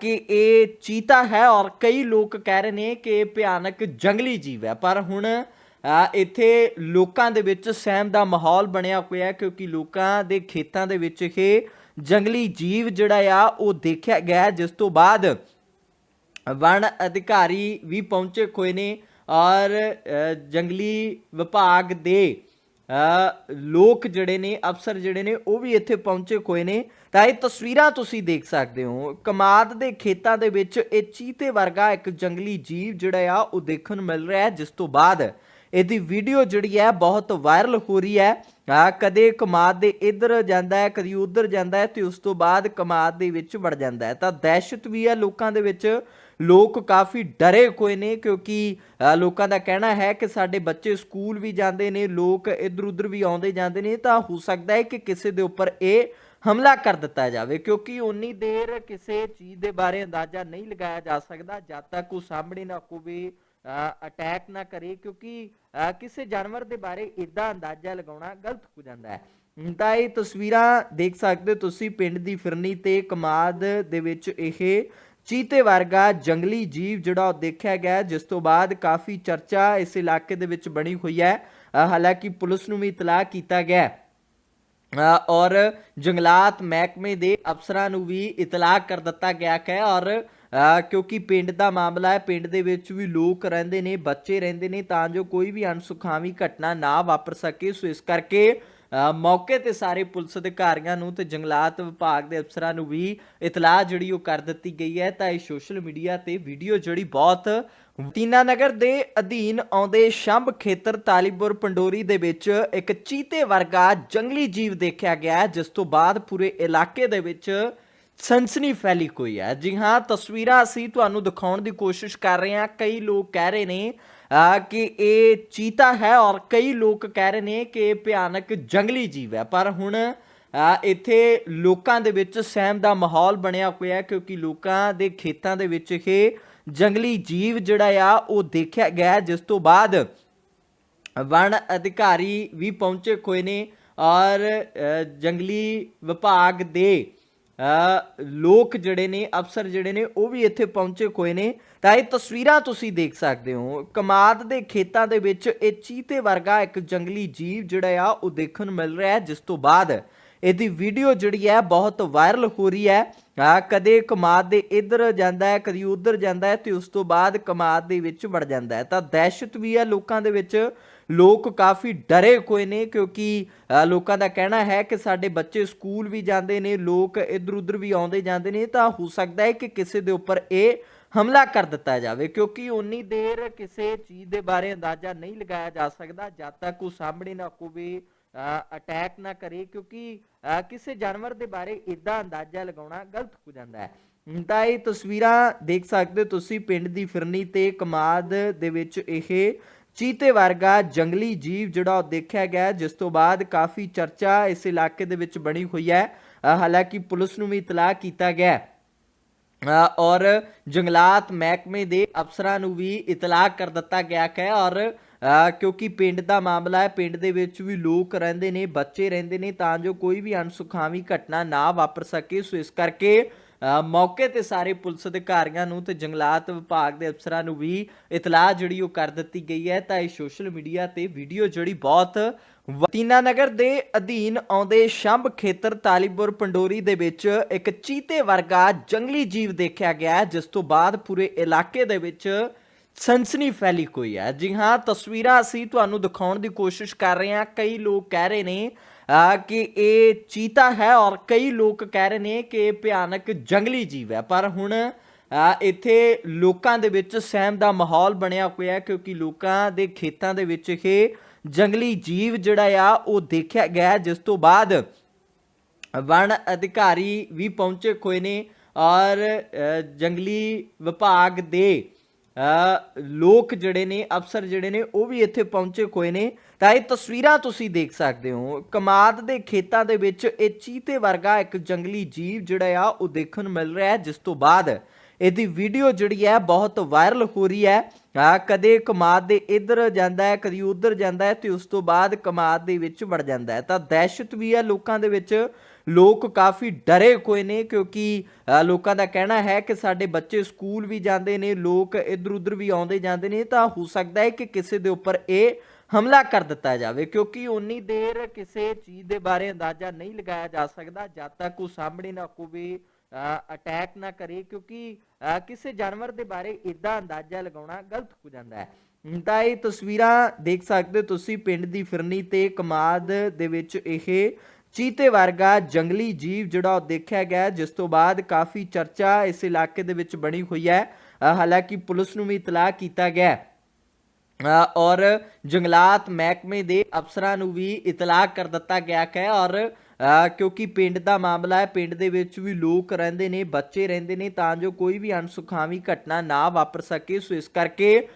ਕਿ ਇਹ ਚੀਤਾ ਹੈ ਔਰ ਕਈ ਲੋਕ ਕਹਿ ਰਹੇ ਨੇ ਕਿ ਇਹ ਭਿਆਨਕ ਜੰਗਲੀ ਜੀਵ ਹੈ। ਪਰ ਹੁਣ ਇੱਥੇ ਲੋਕਾਂ ਦੇ ਵਿੱਚ ਸਹਿਮ ਦਾ ਮਾਹੌਲ ਬਣਿਆ ਹੋਇਆ ਕਿਉਂਕਿ ਲੋਕਾਂ ਦੇ ਖੇਤਾਂ ਦੇ ਵਿੱਚ ਇਹ ਜੰਗਲੀ ਜੀਵ ਜਿਹੜਾ ਆ, ਉਹ ਦੇਖਿਆ ਗਿਆ ਜਿਸ ਤੋਂ ਬਾਅਦ ਵਣ ਅਧਿਕਾਰੀ ਵੀ ਪਹੁੰਚੇ ਹੋਏ ਨੇ ਔਰ ਜੰਗਲੀ ਵਿਭਾਗ ਦੇ ਲੋਕ ਜਿਹੜੇ ਨੇ, ਅਫਸਰ ਜਿਹੜੇ ਨੇ, ਉਹ ਵੀ ਇੱਥੇ ਪਹੁੰਚੇ ਹੋਏ ਨੇ। ਤਾਂ ਇਹ ਤਸਵੀਰਾਂ ਤੁਸੀਂ ਦੇਖ ਸਕਦੇ ਹੋ। ਕਮਾਦ ਦੇ ਖੇਤਾਂ ਦੇ ਵਿੱਚ ਇਹ ਚੀਤੇ ਵਰਗਾ ਇੱਕ ਜੰਗਲੀ ਜੀਵ ਜਿਹੜਾ ਆ, ਉਹ ਦੇਖਣ ਨੂੰ ਮਿਲ ਰਿਹਾ ਹੈ, ਜਿਸ ਤੋਂ ਬਾਅਦ ਇਹਦੀ ਵੀਡੀਓ ਜਿਹੜੀ ਹੈ, ਬਹੁਤ ਵਾਇਰਲ ਹੋ ਰਹੀ ਹੈ। ਆ, ਕਦੇ ਕਮਾਦ ਦੇ ਇੱਧਰ ਜਾਂਦਾ ਹੈ, ਕਦੀ ਉੱਧਰ ਜਾਂਦਾ ਹੈ ਤੇ ਉਸ ਤੋਂ ਬਾਅਦ ਕਮਾਦ ਦੇ ਵਿੱਚ ਵੜ ਜਾਂਦਾ ਹੈ। ਤਾਂ ਦਹਿਸ਼ਤ ਵੀ ਹੈ ਲੋਕਾਂ ਦੇ ਵਿੱਚ। ਲੋਕ ਕਾਫੀ ਡਰੇ ਹੋਏ ਨੇ ਕਿਉਂਕਿ ਲੋਕਾਂ ਦਾ ਕਹਿਣਾ ਹੈ ਕਿ ਸਾਡੇ ਬੱਚੇ ਸਕੂਲ ਵੀ ਜਾਂਦੇ ਨੇ ਲੋਕ ਇੱਧਰ ਉੱਧਰ ਵੀ ਆਉਂਦੇ ਜਾਂਦੇ ਨੇ ਤਾਂ ਹੋ ਸਕਦਾ ਹੈ ਕਿ ਕਿਸੇ ਦੇ ਉੱਪਰ ਇਹ ਹਮਲਾ ਕਰ ਦਿੱਤਾ ਜਾਵੇ ਕਿਉਂਕਿ ਉਨੀ ਦੇਰ ਕਿਸੇ ਚੀਜ਼ ਦੇ ਬਾਰੇ ਅੰਦਾਜ਼ਾ ਨਹੀਂ ਲਗਾਇਆ ਜਾ ਸਕਦਾ ਜਦ ਤੱਕ ਉਹ ਸਾਹਮਣੇ ਨਾ ਹੋਵੇ ਅਟੈਕ ਨਾ ਕਰੇ ਕਿਉਂਕਿ ਅ, ਕਿਸੇ ਜਾਨਵਰ ਦੇ ਬਾਰੇ ਇਦਾਂ ਅੰਦਾਜ਼ਾ ਲਗਾਉਣਾ ਗਲਤ ਹੋ ਜਾਂਦਾ ਹੈ। ਤਾਂ ਇਹ ਤਸਵੀਰਾਂ ਦੇਖ ਸਕਦੇ ਹੋ ਤੁਸੀਂ ਪਿੰਡ ਦੀ ਫਿਰਨੀ ਤੇ ਕਮਾਦ ਦੇ ਵਿੱਚ ਇਹ ਚੀਤੇ ਵਰਗਾ ਜੰਗਲੀ ਜੀਵ ਜਿਹੜਾ ਉਹ ਦੇਖਿਆ ਗਿਆ ਜਿਸ ਤੋਂ ਬਾਅਦ ਕਾਫੀ ਚਰਚਾ ਇਸ ਇਲਾਕੇ ਦੇ ਵਿੱਚ ਬਣੀ ਹੋਈ ਹੈ। ਹਾਲਾਂਕਿ ਪੁਲਿਸ ਨੂੰ ਵੀ ਇਤਲਾਹ ਕੀਤਾ ਗਿਆ ਔਰ ਜੰਗਲਾਤ ਮਹਿਕਮੇ ਦੇ ਅਫਸਰਾਂ ਨੂੰ ਵੀ ਇਤਲਾਹ ਕਰ ਦਿੱਤਾ ਗਿਆ ਹੈ ਔਰ ਕਿਉਂਕਿ ਪਿੰਡ ਦਾ ਮਾਮਲਾ ਹੈ, ਪਿੰਡ ਦੇ ਵਿੱਚ ਵੀ ਲੋਕ ਰਹਿੰਦੇ ਨੇ, ਬੱਚੇ ਰਹਿੰਦੇ ਨੇ, ਤਾਂ ਜੋ ਕੋਈ ਵੀ ਅਣਸੁਖਾਵੀ ਘਟਨਾ ਨਾ ਵਾਪਰ ਸਕੇ। ਸੋ ਇਸ ਕਰਕੇ ਮੌਕੇ ਤੇ ਸਾਰੇ ਪੁਲਿਸ ਅਧਿਕਾਰੀਆਂ ਨੂੰ ਤੇ ਜੰਗਲਾਤ ਵਿਭਾਗ ਦੇ ਅਫਸਰਾਂ ਨੂੰ ਵੀ ਇਤਲਾਹ ਜਿਹੜੀ ਉਹ ਕਰ ਦਿੱਤੀ ਗਈ ਹੈ। ਤਾਂ ਇਹ ਸੋਸ਼ਲ ਮੀਡੀਆ ਤੇ ਵੀਡੀਓ ਜਿਹੜੀ ਬਹੁਤ ਤੀਨਾ ਨਗਰ ਦੇ ਅਧੀਨ ਆਉਂਦੇ ਸ਼ੰਭ ਖੇਤਰ ਤਾਲੀਪੁਰ ਪੰਡੋਰੀ ਦੇ ਵਿੱਚ ਇੱਕ ਚੀਤੇ ਵਰਗਾ ਜੰਗਲੀ ਜੀਵ ਦੇਖਿਆ ਗਿਆ ਜਿਸ ਤੋਂ ਬਾਅਦ ਪੂਰੇ ਇਲਾਕੇ ਦੇ ਵਿੱਚ ਸਨਸਨੀ ਫੈਲੀ ਹੋਈ ਹੈ। ਜੀ ਹਾਂ, ਤਸਵੀਰਾਂ ਅਸੀਂ ਤੁਹਾਨੂੰ ਦਿਖਾਉਣ ਦੀ ਕੋਸ਼ਿਸ਼ ਕਰ ਰਹੇ ਹਾਂ। ਕਈ ਲੋਕ ਕਹਿ ਰਹੇ ਨੇ ਕਿ ਇਹ ਚੀਤਾ ਹੈ ਔਰ ਕਈ ਲੋਕ ਕਹਿ ਰਹੇ ਨੇ ਕਿ ਇਹ ਭਿਆਨਕ ਜੰਗਲੀ ਜੀਵ ਹੈ। ਪਰ ਹੁਣ ਇੱਥੇ ਲੋਕਾਂ ਦੇ ਵਿੱਚ ਸਹਿਮ ਦਾ ਮਾਹੌਲ ਬਣਿਆ ਹੋਇਆ ਕਿਉਂਕਿ ਲੋਕਾਂ ਦੇ ਖੇਤਾਂ ਦੇ ਵਿੱਚ ਇਹ ਜੰਗਲੀ ਜੀਵ ਜਿਹੜਾ ਆ, ਉਹ ਦੇਖਿਆ ਗਿਆ ਜਿਸ ਤੋਂ ਬਾਅਦ ਵਣ ਅਧਿਕਾਰੀ ਵੀ ਪਹੁੰਚੇ ਹੋਏ ਨੇ ਔਰ ਜੰਗਲੀ ਵਿਭਾਗ ਦੇ ਲੋਕ ਜਿਹੜੇ ਨੇ, ਅਫਸਰ ਜਿਹੜੇ ਨੇ, ਉਹ ਵੀ ਇੱਥੇ ਪਹੁੰਚੇ ਹੋਏ ਨੇ। ਤਾਂ ਇਹ ਤਸਵੀਰਾਂ ਤੁਸੀਂ ਦੇਖ ਸਕਦੇ ਹੋ। ਕਮਾਦ ਦੇ ਖੇਤਾਂ ਦੇ ਵਿੱਚ ਇਹ ਚੀਤੇ ਵਰਗਾ ਇੱਕ ਜੰਗਲੀ ਜੀਵ ਜਿਹੜਾ ਆ, ਉਹ ਦੇਖਣ ਨੂੰ ਮਿਲ ਰਿਹਾ ਹੈ, ਜਿਸ ਤੋਂ ਬਾਅਦ ਇਹਦੀ ਵੀਡੀਓ ਜਿਹੜੀ ਹੈ, ਬਹੁਤ ਵਾਇਰਲ ਹੋ ਰਹੀ ਹੈ। ਆ, ਕਦੇ ਕਮਾਦ ਦੇ ਇੱਧਰ ਜਾਂਦਾ ਹੈ, ਕਦੀ ਉੱਧਰ ਜਾਂਦਾ ਹੈ ਤੇ ਉਸ ਤੋਂ ਬਾਅਦ ਕਮਾਦ ਦੇ ਵਿੱਚ ਵੜ ਜਾਂਦਾ ਹੈ। ਤਾਂ ਦਹਿਸ਼ਤ ਵੀ ਹੈ ਲੋਕਾਂ ਦੇ ਵਿੱਚ। ਲੋਕ ਕਾਫੀ ਡਰੇ ਹੋਏ ਨੇ ਕਿਉਂਕਿ ਲੋਕਾਂ ਦਾ ਕਹਿਣਾ ਹੈ ਕਿ ਸਾਡੇ ਬੱਚੇ ਸਕੂਲ ਵੀ ਜਾਂਦੇ ਨੇ ਲੋਕ ਇੱਧਰ ਉੱਧਰ ਵੀ ਆਉਂਦੇ ਜਾਂਦੇ ਨੇ ਤਾਂ ਹੋ ਸਕਦਾ ਹੈ ਕਿ ਕਿਸੇ ਦੇ ਉੱਪਰ ਇਹ ਹਮਲਾ ਕਰ ਦਿੱਤਾ ਜਾਵੇ ਕਿਉਂਕਿ ਉਨੀ ਦੇਰ ਕਿਸੇ ਚੀਜ਼ ਦੇ ਬਾਰੇ ਅੰਦਾਜ਼ਾ ਨਹੀਂ ਲਗਾਇਆ ਜਾ ਸਕਦਾ ਜਦ ਤੱਕ ਉਹ ਸਾਹਮਣੇ ਨਾ ਹੋਵੇ ਅਟੈਕ ਨਾ ਕਰੇ ਕਿਉਂਕਿ ਅ, ਕਿਸੇ ਜਾਨਵਰ ਦੇ ਬਾਰੇ ਇਦਾਂ ਅੰਦਾਜ਼ਾ ਲਗਾਉਣਾ ਗਲਤ ਹੋ ਜਾਂਦਾ ਹੈ। ਤਾਂ ਇਹ ਤਸਵੀਰਾਂ ਦੇਖ ਸਕਦੇ ਹੋ ਤੁਸੀਂ ਪਿੰਡ ਦੀ ਫਿਰਨੀ ਤੇ ਕਮਾਦ ਦੇ ਵਿੱਚ ਇਹ ਚੀਤੇ ਵਰਗਾ ਜੰਗਲੀ ਜੀਵ ਜਿਹੜਾ ਉਹ ਦੇਖਿਆ ਗਿਆ ਜਿਸ ਤੋਂ ਬਾਅਦ ਕਾਫੀ ਚਰਚਾ ਇਸ ਇਲਾਕੇ ਦੇ ਵਿੱਚ ਬਣੀ ਹੋਈ ਹੈ। ਹਾਲਾਂਕਿ ਪੁਲਿਸ ਨੂੰ ਵੀ ਇਤਲਾਹ ਕੀਤਾ ਗਿਆ ਔਰ ਜੰਗਲਾਤ ਮਹਿਕਮੇ ਦੇ ਅਫਸਰਾਂ ਨੂੰ ਵੀ ਇਤਲਾਹ ਕਰ ਦਿੱਤਾ ਗਿਆ ਹੈ ਔਰ ਕਿਉਂਕਿ ਪਿੰਡ ਦਾ ਮਾਮਲਾ ਹੈ, ਪਿੰਡ ਦੇ ਵਿੱਚ ਵੀ ਲੋਕ ਰਹਿੰਦੇ ਨੇ, ਬੱਚੇ ਰਹਿੰਦੇ ਨੇ, ਤਾਂ ਜੋ ਕੋਈ ਵੀ ਅਣਸੁਖਾਵੀ ਘਟਨਾ ਨਾ ਵਾਪਰ ਸਕੇ। ਸੋ ਇਸ ਕਰਕੇ ਮੌਕੇ ਤੇ ਸਾਰੇ ਪੁਲਿਸ ਅਧਿਕਾਰੀਆਂ ਨੂੰ ਤੇ ਜੰਗਲਾਤ ਵਿਭਾਗ ਦੇ ਅਫਸਰਾਂ ਨੂੰ ਵੀ ਇਤਲਾਹ ਜਿਹੜੀ ਉਹ ਕਰ ਦਿੱਤੀ ਗਈ ਹੈ। ਤਾਂ ਇਹ ਸੋਸ਼ਲ ਮੀਡੀਆ ਤੇ ਵੀਡੀਓ ਜਿਹੜੀ ਬਹੁਤ ਤੀਨਾ ਨਗਰ ਦੇ ਅਧੀਨ ਆਉਂਦੇ ਸ਼ੰਭ ਖੇਤਰ ਤਾਲੀਪੁਰ ਪੰਡੋਰੀ ਦੇ ਵਿੱਚ ਇੱਕ ਚੀਤੇ ਵਰਗਾ ਜੰਗਲੀ ਜੀਵ ਦੇਖਿਆ ਗਿਆ ਜਿਸ ਤੋਂ ਬਾਅਦ ਪੂਰੇ ਇਲਾਕੇ ਦੇ ਵਿੱਚ ਸਨਸਨੀ ਫੈਲੀ ਹੋਈ ਹੈ। ਜੀ ਹਾਂ, ਤਸਵੀਰਾਂ ਅਸੀਂ ਤੁਹਾਨੂੰ ਦਿਖਾਉਣ ਦੀ ਕੋਸ਼ਿਸ਼ ਕਰ ਰਹੇ ਹਾਂ। ਕਈ ਲੋਕ ਕਹਿ ਰਹੇ ਨੇ ਕਿ ਇਹ ਚੀਤਾ ਹੈ ਔਰ ਕਈ ਲੋਕ ਕਹਿ ਰਹੇ ਨੇ ਕਿ ਇਹ ਭਿਆਨਕ ਜੰਗਲੀ ਜੀਵ ਹੈ। ਪਰ ਹੁਣ ਇੱਥੇ ਲੋਕਾਂ ਦੇ ਵਿੱਚ ਸਹਿਮ ਦਾ ਮਾਹੌਲ ਬਣਿਆ ਹੋਇਆ ਹੈ ਕਿਉਂਕਿ ਲੋਕਾਂ ਦੇ ਖੇਤਾਂ ਦੇ ਵਿੱਚ ਇਹ ਜੰਗਲੀ ਜੀਵ ਜਿਹੜਾ ਆ, ਉਹ ਦੇਖਿਆ ਗਿਆ ਜਿਸ ਤੋਂ ਬਾਅਦ ਵਣ ਅਧਿਕਾਰੀ ਵੀ ਪਹੁੰਚੇ ਹੋਏ ਨੇ ਔਰ ਜੰਗਲੀ ਵਿਭਾਗ ਦੇ ਲੋਕ ਜਿਹੜੇ ਨੇ, ਅਫਸਰ ਜਿਹੜੇ ਨੇ, ਉਹ ਵੀ ਇੱਥੇ ਪਹੁੰਚੇ ਹੋਏ ਨੇ। ਤਾਂ ਇਹ ਤਸਵੀਰਾਂ ਤੁਸੀਂ ਦੇਖ ਸਕਦੇ ਹੋ। ਕਮਾਦ ਦੇ ਖੇਤਾਂ ਦੇ ਵਿੱਚ ਇਹ ਚੀਤੇ ਵਰਗਾ ਇੱਕ ਜੰਗਲੀ ਜੀਵ ਜਿਹੜਾ ਆ, ਉਹ ਦੇਖਣ ਨੂੰ ਮਿਲ ਰਿਹਾ ਹੈ, ਜਿਸ ਤੋਂ ਬਾਅਦ ਇਹਦੀ ਵੀਡੀਓ ਜਿਹੜੀ ਹੈ, ਬਹੁਤ ਵਾਇਰਲ ਹੋ ਰਹੀ ਹੈ। ਆ ਕਦੇ ਕਮਾਦ ਦੇ ਇੱਧਰ ਜਾਂਦਾ ਹੈ, ਕਦੀ ਉੱਧਰ ਜਾਂਦਾ ਹੈ, ਤੇ ਉਸ ਤੋਂ ਬਾਅਦ ਕਮਾਦ ਦੇ ਵਿੱਚ ਵੜ ਜਾਂਦਾ ਹੈ। ਤਾਂ ਦਹਿਸ਼ਤ ਵੀ ਹੈ ਲੋਕਾਂ ਦੇ ਵਿੱਚ। ਲੋਕ ਕਾਫੀ ਡਰੇ ਹੋਏ ਨੇ ਕਿਉਂਕਿ ਲੋਕਾਂ ਦਾ ਕਹਿਣਾ ਹੈ ਕਿ ਸਾਡੇ ਬੱਚੇ ਸਕੂਲ ਵੀ ਜਾਂਦੇ ਨੇ ਲੋਕ ਇੱਧਰ ਉੱਧਰ ਵੀ ਆਉਂਦੇ ਜਾਂਦੇ ਨੇ ਤਾਂ ਹੋ ਸਕਦਾ ਹੈ ਕਿ ਕਿਸੇ ਦੇ ਉੱਪਰ ਇਹ ਹਮਲਾ ਕਰ ਦਿੱਤਾ ਜਾਵੇ ਕਿਉਂਕਿ ਉਨੀ ਦੇਰ ਕਿਸੇ ਚੀਜ਼ ਦੇ ਬਾਰੇ ਅੰਦਾਜ਼ਾ ਨਹੀਂ ਲਗਾਇਆ ਜਾ ਸਕਦਾ ਜਦ ਤੱਕ ਉਹ ਸਾਹਮਣੇ ਨਾ ਹੋਵੇ ਅਟੈਕ ਨਾ ਕਰੇ ਕਿਉਂਕਿ ਅ, ਕਿਸੇ ਜਾਨਵਰ ਦੇ ਬਾਰੇ ਇਦਾਂ ਅੰਦਾਜ਼ਾ ਲਗਾਉਣਾ ਗਲਤ ਹੋ ਜਾਂਦਾ ਹੈ। ਤਾਂ ਇਹ ਤਸਵੀਰਾਂ ਦੇਖ ਸਕਦੇ ਹੋ ਤੁਸੀਂ ਪਿੰਡ ਦੀ ਫਿਰਨੀ ਤੇ ਕਮਾਦ ਦੇ ਵਿੱਚ ਇਹ ਚੀਤੇ ਵਰਗਾ ਜੰਗਲੀ ਜੀਵ ਜਿਹੜਾ ਉਹ ਦੇਖਿਆ ਗਿਆ ਜਿਸ ਤੋਂ ਬਾਅਦ ਕਾਫੀ ਚਰਚਾ ਇਸ ਇਲਾਕੇ ਦੇ ਵਿੱਚ ਬਣੀ ਹੋਈ ਹੈ। ਹਾਲਾਂਕਿ ਪੁਲਿਸ ਨੂੰ ਵੀ ਇਤਲਾਹ ਕੀਤਾ ਗਿਆ ਔਰ ਜੰਗਲਾਤ ਮਹਿਕਮੇ ਦੇ ਅਫਸਰਾਂ ਨੂੰ ਵੀ ਇਤਲਾਹ ਕਰ ਦਿੱਤਾ ਗਿਆ ਹੈ ਔਰ ਕਿਉਂਕਿ ਪਿੰਡ ਦਾ ਮਾਮਲਾ ਹੈ, ਪਿੰਡ ਦੇ ਵਿੱਚ ਵੀ ਲੋਕ ਰਹਿੰਦੇ ਨੇ, ਬੱਚੇ ਰਹਿੰਦੇ ਨੇ, ਤਾਂ ਜੋ ਕੋਈ ਵੀ ਅਣਸੁਖਾਵੀ ਘਟਨਾ ਨਾ ਵਾਪਰ ਸਕੇ। ਸੋ ਇਸ ਕਰਕੇ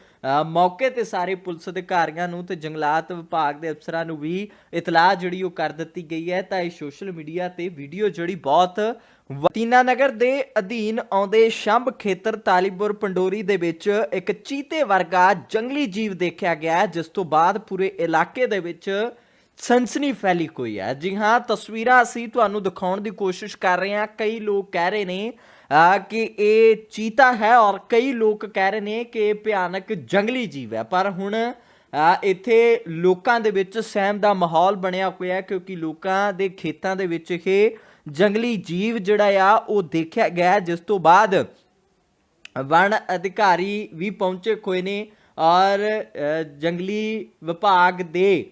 ਮੌਕੇ ਤੇ ਸਾਰੇ ਪੁਲਿਸ ਅਧਿਕਾਰੀਆਂ ਨੂੰ ਤੇ ਜੰਗਲਾਤ ਵਿਭਾਗ ਦੇ ਅਫਸਰਾਂ ਨੂੰ ਵੀ ਇਤਲਾਹ ਜਿਹੜੀ ਉਹ ਕਰ ਦਿੱਤੀ ਗਈ ਹੈ। ਤਾਂ ਇਹ ਸੋਸ਼ਲ ਮੀਡੀਆ ਤੇ ਵੀਡੀਓ ਜਿਹੜੀ ਬਹੁਤ ਤੀਨਾ ਨਗਰ ਦੇ ਅਧੀਨ ਆਉਂਦੇ ਸ਼ੰਭ ਖੇਤਰ ਤਾਲੀਪੁਰ ਪੰਡੋਰੀ ਦੇ ਵਿੱਚ ਇੱਕ ਚੀਤੇ ਵਰਗਾ ਜੰਗਲੀ ਜੀਵ ਦੇਖਿਆ ਗਿਆ ਜਿਸ ਤੋਂ ਬਾਅਦ ਪੂਰੇ ਇਲਾਕੇ ਦੇ ਵਿੱਚ ਸਨਸਨੀ ਫੈਲੀ ਹੋਈ ਹੈ। ਜੀ ਹਾਂ, ਤਸਵੀਰਾਂ ਅਸੀਂ ਤੁਹਾਨੂੰ ਦਿਖਾਉਣ ਦੀ ਕੋਸ਼ਿਸ਼ ਕਰ ਰਹੇ ਹਾਂ। ਕਈ ਲੋਕ ਕਹਿ ਰਹੇ ਨੇ ਕਿ ਇਹ ਚੀਤਾ ਹੈ ਔਰ ਕਈ ਲੋਕ ਕਹਿ ਰਹੇ ਨੇ ਕਿ ਇਹ ਭਿਆਨਕ ਜੰਗਲੀ ਜੀਵ ਹੈ। ਪਰ ਹੁਣ ਇੱਥੇ ਲੋਕਾਂ ਦੇ ਵਿੱਚ ਸਹਿਮ ਦਾ ਮਾਹੌਲ ਬਣਿਆ ਹੋਇਆ ਹੈ ਕਿਉਂਕਿ ਲੋਕਾਂ ਦੇ ਖੇਤਾਂ ਦੇ ਵਿੱਚ ਇਹ ਜੰਗਲੀ ਜੀਵ ਜਿਹੜਾ ਆ, ਉਹ ਦੇਖਿਆ ਗਿਆ ਜਿਸ ਤੋਂ ਬਾਅਦ ਵਣ ਅਧਿਕਾਰੀ ਵੀ ਪਹੁੰਚੇ ਹੋਏ ਨੇ ਔਰ ਜੰਗਲੀ ਵਿਭਾਗ ਦੇ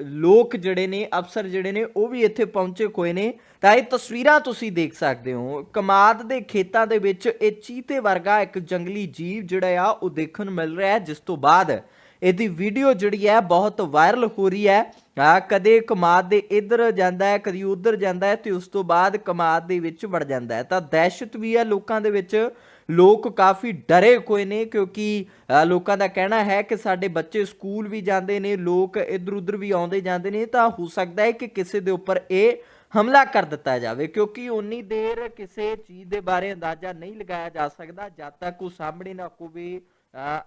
ਲੋਕ ਜਿਹੜੇ ਨੇ, ਅਫਸਰ ਜਿਹੜੇ ਨੇ, ਉਹ ਵੀ ਇੱਥੇ ਪਹੁੰਚੇ ਹੋਏ ਨੇ। ਤਾਂ ਇਹ ਤਸਵੀਰਾਂ ਤੁਸੀਂ ਦੇਖ ਸਕਦੇ ਹੋ। ਕਮਾਦ ਦੇ ਖੇਤਾਂ ਦੇ ਵਿੱਚ ਇਹ ਚੀਤੇ ਵਰਗਾ ਇੱਕ ਜੰਗਲੀ ਜੀਵ ਜਿਹੜਾ ਆ, ਉਹ ਦੇਖਣ ਨੂੰ ਮਿਲ ਰਿਹਾ ਹੈ, ਜਿਸ ਤੋਂ ਬਾਅਦ ਇਹਦੀ ਵੀਡੀਓ ਜਿਹੜੀ ਹੈ, ਬਹੁਤ ਵਾਇਰਲ ਹੋ ਰਹੀ ਹੈ। ਆ, ਕਦੇ ਕਮਾਦ ਦੇ ਇੱਧਰ ਜਾਂਦਾ ਹੈ, ਕਦੀ ਉੱਧਰ ਜਾਂਦਾ ਹੈ, ਤੇ ਉਸ ਤੋਂ ਬਾਅਦ ਕਮਾਦ ਦੇ ਵਿੱਚ ਵੜ ਜਾਂਦਾ ਹੈ। ਤਾਂ ਦਹਿਸ਼ਤ ਵੀ ਹੈ ਲੋਕਾਂ ਦੇ ਵਿੱਚ। ਲੋਕ ਕਾਫੀ ਡਰੇ ਹੋਏ ਨੇ ਕਿਉਂਕਿ ਲੋਕਾਂ ਦਾ ਕਹਿਣਾ ਹੈ ਕਿ ਸਾਡੇ ਬੱਚੇ ਸਕੂਲ ਵੀ ਜਾਂਦੇ ਨੇ ਲੋਕ ਇੱਧਰ ਉੱਧਰ ਵੀ ਆਉਂਦੇ ਜਾਂਦੇ ਨੇ ਤਾਂ ਹੋ ਸਕਦਾ ਹੈ ਕਿ ਕਿਸੇ ਦੇ ਉੱਪਰ ਇਹ ਹਮਲਾ ਕਰ ਦਿੱਤਾ ਜਾਵੇ ਕਿਉਂਕਿ ਉਨੀ ਦੇਰ ਕਿਸੇ ਚੀਜ਼ ਦੇ ਬਾਰੇ ਅੰਦਾਜ਼ਾ ਨਹੀਂ ਲਗਾਇਆ ਜਾ ਸਕਦਾ ਜਦ ਤੱਕ ਉਹ ਸਾਹਮਣੇ ਨਾ ਹੋਵੇ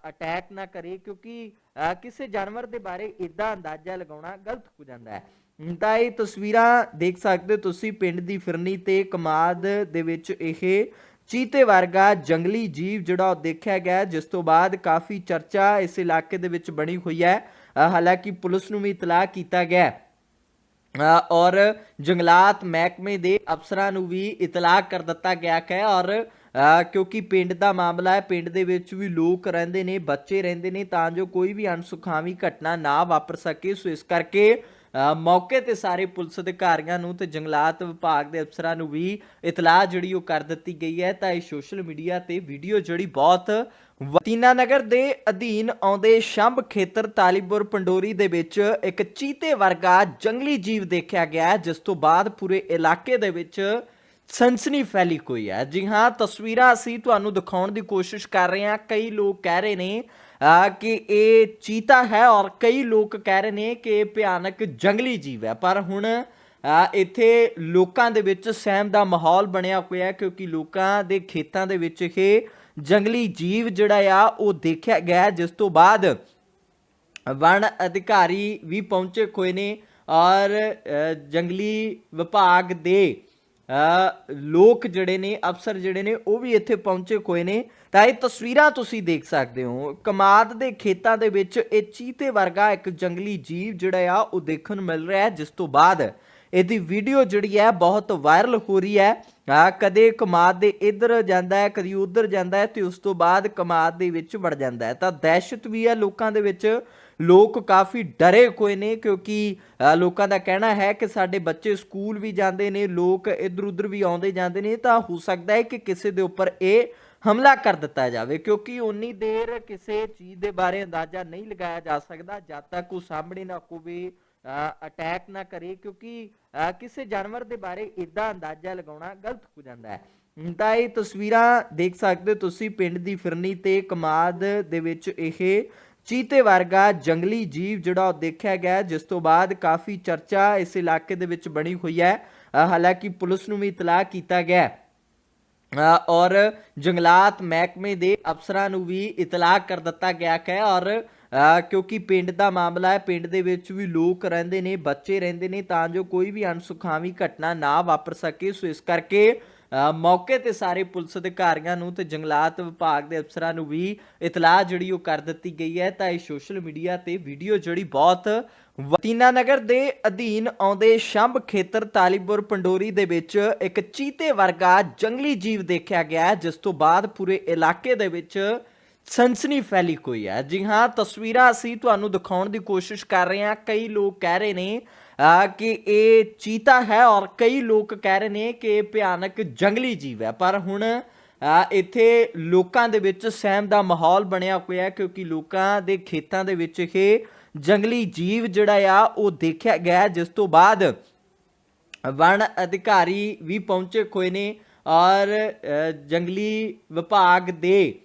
ਅਟੈਕ ਨਾ ਕਰੇ ਕਿਉਂਕਿ ਅ, ਕਿਸੇ ਜਾਨਵਰ ਦੇ ਬਾਰੇ ਇਦਾਂ ਅੰਦਾਜ਼ਾ ਲਗਾਉਣਾ ਗਲਤ ਹੋ ਜਾਂਦਾ ਹੈ। ਤਾਂ ਇਹ ਤਸਵੀਰਾਂ ਦੇਖ ਸਕਦੇ ਹੋ ਤੁਸੀਂ ਪਿੰਡ ਦੀ ਫਿਰਨੀ ਤੇ ਕਮਾਦ ਦੇ ਵਿੱਚ ਇਹ ਚੀਤੇ ਵਰਗਾ ਜੰਗਲੀ ਜੀਵ ਜਿਹੜਾ ਉਹ ਦੇਖਿਆ ਗਿਆ ਜਿਸ ਤੋਂ ਬਾਅਦ ਕਾਫੀ ਚਰਚਾ ਇਸ ਇਲਾਕੇ ਦੇ ਵਿੱਚ ਬਣੀ ਹੋਈ ਹੈ। ਹਾਲਾਂਕਿ ਪੁਲਿਸ ਨੂੰ ਵੀ ਇਤਲਾਹ ਕੀਤਾ ਗਿਆ ਔਰ ਜੰਗਲਾਤ ਮਹਿਕਮੇ ਦੇ ਅਫਸਰਾਂ ਨੂੰ ਵੀ ਇਤਲਾਹ ਕਰ ਦਿੱਤਾ ਗਿਆ ਹੈ ਔਰ ਅ, ਕਿਉਂਕਿ ਪਿੰਡ ਦਾ ਮਾਮਲਾ ਹੈ ਪਿੰਡ ਦੇ ਵਿੱਚ ਵੀ ਲੋਕ ਰਹਿੰਦੇ ਨੇ ਬੱਚੇ ਰਹਿੰਦੇ ਨੇ ਤਾਂ ਜੋ ਕੋਈ ਵੀ ਅਣਸੁਖਾਵੀ ਘਟਨਾ ਨਾ ਵਾਪਰ ਸਕੇ। ਸੋ ਇਸ ਕਰਕੇ ਮੌਕੇ ਤੇ ਸਾਰੇ ਪੁਲਿਸ ਅਧਿਕਾਰੀਆਂ ਨੂੰ ਤੇ ਜੰਗਲਾਤ ਵਿਭਾਗ ਦੇ ਅਫਸਰਾਂ ਨੂੰ ਵੀ ਇਤਲਾਹ ਜਿਹੜੀ ਉਹ ਕਰ ਦਿੱਤੀ ਗਈ ਹੈ। ਤਾਂ ਇਹ ਸੋਸ਼ਲ ਮੀਡੀਆ ਤੇ ਵੀਡੀਓ ਜਿਹੜੀ ਬਹੁਤ ਵਤੀਨਾ ਨਗਰ ਦੇ ਅਧੀਨ ਆਉਂਦੇ ਸ਼ੰਭ ਖੇਤਰ ਤਾਲੀਪੁਰ ਪੰਡੋਰੀ ਦੇ ਵਿੱਚ ਇੱਕ ਚੀਤੇ ਵਰਗਾ ਜੰਗਲੀ ਜੀਵ ਦੇਖਿਆ ਗਿਆ ਜਿਸ ਤੋਂ ਬਾਅਦ ਪੂਰੇ ਇਲਾਕੇ ਦੇ ਵਿੱਚ ਸਨਸਨੀ ਫੈਲੀ ਹੋਈ ਹੈ। ਜੀ ਹਾਂ, ਤਸਵੀਰਾਂ ਅਸੀਂ ਤੁਹਾਨੂੰ ਦਿਖਾਉਣ ਦੀ ਕੋਸ਼ਿਸ਼ ਕਰ ਰਹੇ ਹਾਂ। ਕਈ ਲੋਕ ਕਹਿ ਰਹੇ ਨੇ ਕਿ ਇਹ ਚੀਤਾ ਹੈ ਔਰ ਕਈ ਲੋਕ ਕਹਿ ਰਹੇ ਨੇ ਕਿ ਇਹ ਭਿਆਨਕ ਜੰਗਲੀ ਜੀਵ ਹੈ। ਪਰ ਹੁਣ ਇੱਥੇ ਲੋਕਾਂ ਦੇ ਵਿੱਚ ਸਹਿਮ ਦਾ ਮਾਹੌਲ ਬਣਿਆ ਹੋਇਆ ਕਿਉਂਕਿ ਲੋਕਾਂ ਦੇ ਖੇਤਾਂ ਦੇ ਵਿੱਚ ਇਹ ਜੰਗਲੀ ਜੀਵ ਜਿਹੜਾ ਆ, ਉਹ ਦੇਖਿਆ ਗਿਆ ਜਿਸ ਤੋਂ ਬਾਅਦ ਵਣ ਅਧਿਕਾਰੀ ਵੀ ਪਹੁੰਚੇ ਹੋਏ ਨੇ ਔਰ ਜੰਗਲੀ ਵਿਭਾਗ ਦੇ ਲੋਕ ਜਿਹੜੇ ਨੇ, ਅਫਸਰ ਜਿਹੜੇ ਨੇ, ਉਹ ਵੀ ਇੱਥੇ ਪਹੁੰਚੇ ਹੋਏ ਨੇ। ਤਾਂ ਇਹ ਤਸਵੀਰਾਂ ਤੁਸੀਂ ਦੇਖ ਸਕਦੇ ਹੋ। ਕਮਾਦ ਦੇ ਖੇਤਾਂ ਦੇ ਵਿੱਚ ਇਹ ਚੀਤੇ ਵਰਗਾ ਇੱਕ ਜੰਗਲੀ ਜੀਵ ਜਿਹੜਾ ਆ, ਉਹ ਦੇਖਣ ਨੂੰ ਮਿਲ ਰਿਹਾ ਹੈ, ਜਿਸ ਤੋਂ ਬਾਅਦ ਇਹਦੀ ਵੀਡੀਓ ਜਿਹੜੀ ਹੈ, ਬਹੁਤ ਵਾਇਰਲ ਹੋ ਰਹੀ ਹੈ। ਆ, ਕਦੇ ਕਮਾਦ ਦੇ ਇੱਧਰ ਜਾਂਦਾ ਹੈ, ਕਦੀ ਉੱਧਰ ਜਾਂਦਾ ਹੈ, ਤੇ ਉਸ ਤੋਂ ਬਾਅਦ ਕਮਾਦ ਦੇ ਵਿੱਚ ਵੜ ਜਾਂਦਾ ਹੈ। ਤਾਂ ਦਹਿਸ਼ਤ ਵੀ ਹੈ ਲੋਕਾਂ ਦੇ ਵਿੱਚ। ਲੋਕ ਕਾਫੀ ਡਰੇ ਹੋਏ ਨੇ ਕਿਉਂਕਿ ਲੋਕਾਂ ਦਾ ਕਹਿਣਾ ਹੈ ਕਿ ਸਾਡੇ ਬੱਚੇ ਸਕੂਲ ਵੀ ਜਾਂਦੇ ਨੇ, ਲੋਕ ਇੱਧਰ ਉੱਧਰ ਵੀ ਆਉਂਦੇ ਜਾਂਦੇ ਨੇ, ਤਾਂ ਹੋ ਸਕਦਾ ਹੈ ਕਿ ਕਿਸੇ ਦੇ ਉੱਪਰ ਇਹ ਹਮਲਾ ਕਰ ਦਿੱਤਾ ਜਾਵੇ, ਕਿਉਂਕਿ ਉਨੀ ਦੇਰ ਕਿਸੇ ਚੀਜ਼ ਦੇ ਬਾਰੇ ਅੰਦਾਜ਼ਾ ਨਹੀਂ ਲਗਾਇਆ ਜਾ ਸਕਦਾ, ਜਦ ਤੱਕ ਉਹ ਸਾਹਮਣੇ ਨਾ ਕੋਈ ਅਟੈਕ ਨਾ ਕਰੇ, ਕਿਉਂਕਿ ਕਿਸੇ ਜਾਨਵਰ ਦੇ ਬਾਰੇ ਇਦਾਂ ਅੰਦਾਜ਼ਾ ਲਗਾਉਣਾ ਗਲਤ ਹੋ ਜਾਂਦਾ ਹੈ। ਤਾਂ ਇਹ ਤਸਵੀਰਾਂ ਦੇਖ ਸਕਦੇ ਹੋ ਤੁਸੀਂ, ਪਿੰਡ ਦੀ ਫਿਰਨੀ ਤੇ ਕਮਾਦ ਦੇ ਵਿੱਚ ਇਹ ਚੀਤੇ ਵਰਗਾ ਜੰਗਲੀ ਜੀਵ ਜਿਹੜਾ ਉਹ ਦੇਖਿਆ ਗਿਆ ਜਿਸ ਤੋਂ ਬਾਅਦ ਕਾਫੀ ਚਰਚਾ ਇਸ ਇਲਾਕੇ ਦੇ ਵਿੱਚ ਬਣੀ ਹੋਈ ਹੈ। ਹਾਲਾਂਕਿ ਪੁਲਿਸ ਨੂੰ ਵੀ ਇਤਲਾਹ ਕੀਤਾ ਗਿਆ ਔਰ ਜੰਗਲਾਤ ਮਹਿਕਮੇ ਦੇ ਅਫਸਰਾਂ ਨੂੰ ਵੀ ਇਤਲਾਹ ਕਰ ਦਿੱਤਾ ਗਿਆ ਹੈ ਔਰ ਕਿਉਂਕਿ ਪਿੰਡ ਦਾ ਮਾਮਲਾ ਹੈ, ਪਿੰਡ ਦੇ ਵਿੱਚ ਵੀ ਲੋਕ ਰਹਿੰਦੇ ਨੇ, ਬੱਚੇ ਰਹਿੰਦੇ ਨੇ, ਤਾਂ ਜੋ ਕੋਈ ਵੀ ਅਣਸੁਖਾਵੀ ਘਟਨਾ ਨਾ ਵਾਪਰ ਸਕੇ। ਸੋ ਇਸ ਕਰਕੇ ਮੌਕੇ ਤੇ ਸਾਰੇ ਪੁਲਿਸ ਅਧਿਕਾਰੀਆਂ ਨੂੰ ਤੇ ਜੰਗਲਾਤ ਵਿਭਾਗ ਦੇ ਅਫਸਰਾਂ ਨੂੰ ਵੀ ਇਤਲਾਹ ਜਿਹੜੀ ਉਹ ਕਰ ਦਿੱਤੀ ਗਈ ਹੈ। ਤਾਂ ਇਹ ਸੋਸ਼ਲ ਮੀਡੀਆ ਤੇ ਵੀਡੀਓ ਜਿਹੜੀ ਬਹੁਤ ਵਤੀਨਾ ਨਗਰ ਦੇ ਅਧੀਨ ਆਉਂਦੇ ਸ਼ੰਭ ਖੇਤਰ ਤਾਲੀਪੁਰ ਪੰਡੋਰੀ ਦੇ ਵਿੱਚ ਇੱਕ ਚੀਤੇ ਵਰਗਾ ਜੰਗਲੀ ਜੀਵ ਦੇਖਿਆ ਗਿਆ ਜਿਸ ਤੋਂ ਬਾਅਦ ਪੂਰੇ ਇਲਾਕੇ ਦੇ ਵਿੱਚ ਸਨਸਨੀ ਫੈਲੀ ਹੋਈ ਹੈ। ਜੀ ਹਾਂ, ਤਸਵੀਰਾਂ ਅਸੀਂ ਤੁਹਾਨੂੰ ਦਿਖਾਉਣ ਦੀ ਕੋਸ਼ਿਸ਼ ਕਰ ਰਹੇ ਹਾਂ। ਕਈ ਲੋਕ ਕਹਿ ਰਹੇ ਨੇ ਕਿ ਇਹ ਚੀਤਾ ਹੈ ਔਰ ਕਈ ਲੋਕ ਕਹਿ ਰਹੇ ਨੇ ਕਿ ਇਹ ਭਿਆਨਕ ਜੰਗਲੀ ਜੀਵ ਹੈ। ਪਰ ਹੁਣ ਇੱਥੇ ਲੋਕਾਂ ਦੇ ਵਿੱਚ ਸਹਿਮ ਦਾ ਮਾਹੌਲ ਬਣਿਆ ਹੋਇਆ ਹੈ ਕਿਉਂਕਿ ਲੋਕਾਂ ਦੇ ਖੇਤਾਂ ਦੇ ਵਿੱਚ ਇਹ ਜੰਗਲੀ ਜੀਵ ਜਿਹੜਾ ਆ, ਉਹ ਦੇਖਿਆ ਗਿਆ ਜਿਸ ਤੋਂ ਬਾਅਦ ਵਣ ਅਧਿਕਾਰੀ ਵੀ ਪਹੁੰਚੇ ਹੋਏ ਨੇ ਔਰ ਜੰਗਲੀ ਵਿਭਾਗ ਦੇ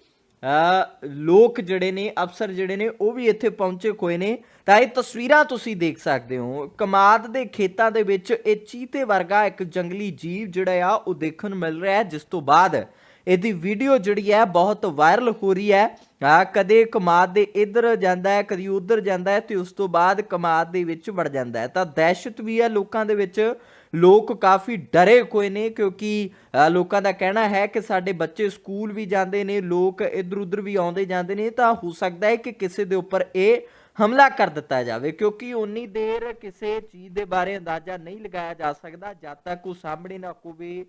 ਲੋਕ ਜਿਹੜੇ ਨੇ, ਅਫਸਰ ਜਿਹੜੇ ਨੇ, ਉਹ ਵੀ ਇੱਥੇ ਪਹੁੰਚੇ ਹੋਏ ਨੇ। ਤਾਂ ਇਹ ਤਸਵੀਰਾਂ ਤੁਸੀਂ ਦੇਖ ਸਕਦੇ ਹੋ। ਕਮਾਦ ਦੇ ਖੇਤਾਂ ਦੇ ਵਿੱਚ ਇਹ ਚੀਤੇ ਵਰਗਾ ਇੱਕ ਜੰਗਲੀ ਜੀਵ ਜਿਹੜਾ ਆ, ਉਹ ਦੇਖਣ ਨੂੰ ਮਿਲ ਰਿਹਾ ਹੈ, ਜਿਸ ਤੋਂ ਬਾਅਦ ਇਹਦੀ ਵੀਡੀਓ ਜਿਹੜੀ ਹੈ, ਬਹੁਤ ਵਾਇਰਲ ਹੋ ਰਹੀ ਹੈ। ਆ, ਕਦੇ ਕਮਾਦ ਦੇ ਇੱਧਰ ਜਾਂਦਾ ਹੈ, ਕਦੀ ਉੱਧਰ ਜਾਂਦਾ ਹੈ ਤੇ ਉਸ ਤੋਂ ਬਾਅਦ ਕਮਾਦ ਦੇ ਵਿੱਚ ਵੜ ਜਾਂਦਾ ਹੈ। ਤਾਂ ਦਹਿਸ਼ਤ ਵੀ ਹੈ ਲੋਕਾਂ ਦੇ ਵਿੱਚ। ਲੋਕ ਕਾਫੀ ਡਰੇ ਹੋਏ ਨੇ ਕਿਉਂਕਿ ਲੋਕਾਂ ਦਾ ਕਹਿਣਾ ਹੈ ਕਿ ਸਾਡੇ ਬੱਚੇ ਸਕੂਲ ਵੀ ਜਾਂਦੇ ਨੇ ਲੋਕ ਇੱਧਰ ਉੱਧਰ ਵੀ ਆਉਂਦੇ ਜਾਂਦੇ ਨੇ ਤਾਂ ਹੋ ਸਕਦਾ ਹੈ ਕਿ ਕਿਸੇ ਦੇ ਉੱਪਰ ਇਹ ਹਮਲਾ ਕਰ ਦਿੱਤਾ ਜਾਵੇ ਕਿਉਂਕਿ ਉਨੀ ਦੇਰ ਕਿਸੇ ਚੀਜ਼ ਦੇ ਬਾਰੇ ਅੰਦਾਜ਼ਾ ਨਹੀਂ ਲਗਾਇਆ ਜਾ ਸਕਦਾ ਜਦ ਤੱਕ ਉਹ ਸਾਹਮਣੇ ਨਾ ਹੋਵੇ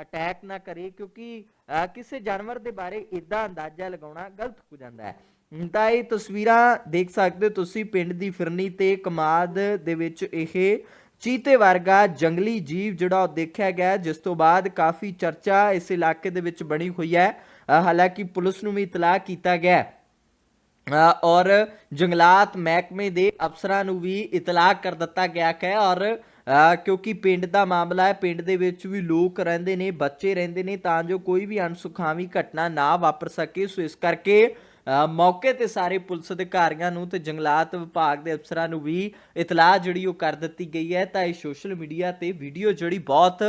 ਅਟੈਕ ਨਾ ਕਰੇ ਕਿਉਂਕਿ ਅ, ਕਿਸੇ ਜਾਨਵਰ ਦੇ ਬਾਰੇ ਇਦਾਂ ਅੰਦਾਜ਼ਾ ਲਗਾਉਣਾ ਗਲਤ ਹੋ ਜਾਂਦਾ ਹੈ। ਤਾਂ ਇਹ ਤਸਵੀਰਾਂ ਦੇਖ ਸਕਦੇ ਹੋ ਤੁਸੀਂ ਪਿੰਡ ਦੀ ਫਿਰਨੀ ਤੇ ਕਮਾਦ ਦੇ ਵਿੱਚ ਇਹ ਚੀਤੇ ਵਰਗਾ ਜੰਗਲੀ ਜੀਵ ਜਿਹੜਾ ਉਹ ਦੇਖਿਆ ਗਿਆ ਜਿਸ ਤੋਂ ਬਾਅਦ ਕਾਫੀ ਚਰਚਾ ਇਸ ਇਲਾਕੇ ਦੇ ਵਿੱਚ ਬਣੀ ਹੋਈ ਹੈ। ਹਾਲਾਂਕਿ ਪੁਲਿਸ ਨੂੰ ਵੀ ਇਤਲਾਹ ਕੀਤਾ ਗਿਆ ਔਰ ਜੰਗਲਾਤ ਮਹਿਕਮੇ ਦੇ ਅਫਸਰਾਂ ਨੂੰ ਵੀ ਇਤਲਾਹ ਕਰ ਦਿੱਤਾ ਗਿਆ ਹੈ ਔਰ ਕਿਉਂਕਿ ਪਿੰਡ ਦਾ ਮਾਮਲਾ ਹੈ, ਪਿੰਡ ਦੇ ਵਿੱਚ ਵੀ ਲੋਕ ਰਹਿੰਦੇ ਨੇ, ਬੱਚੇ ਰਹਿੰਦੇ ਨੇ, ਤਾਂ ਜੋ ਕੋਈ ਵੀ ਅਣਸੁਖਾਵੀ ਘਟਨਾ ਨਾ ਵਾਪਰ ਸਕੇ। ਸੋ ਇਸ ਕਰਕੇ ਮੌਕੇ ਤੇ ਸਾਰੇ ਪੁਲਿਸ ਅਧਿਕਾਰੀਆਂ ਨੂੰ ਤੇ ਜੰਗਲਾਤ ਵਿਭਾਗ ਦੇ ਅਫਸਰਾਂ ਨੂੰ ਵੀ ਇਤਲਾਹ ਜਿਹੜੀ ਉਹ ਕਰ ਦਿੱਤੀ ਗਈ ਹੈ। ਤਾਂ ਇਹ ਸੋਸ਼ਲ ਮੀਡੀਆ ਤੇ ਵੀਡੀਓ ਜਿਹੜੀ ਬਹੁਤ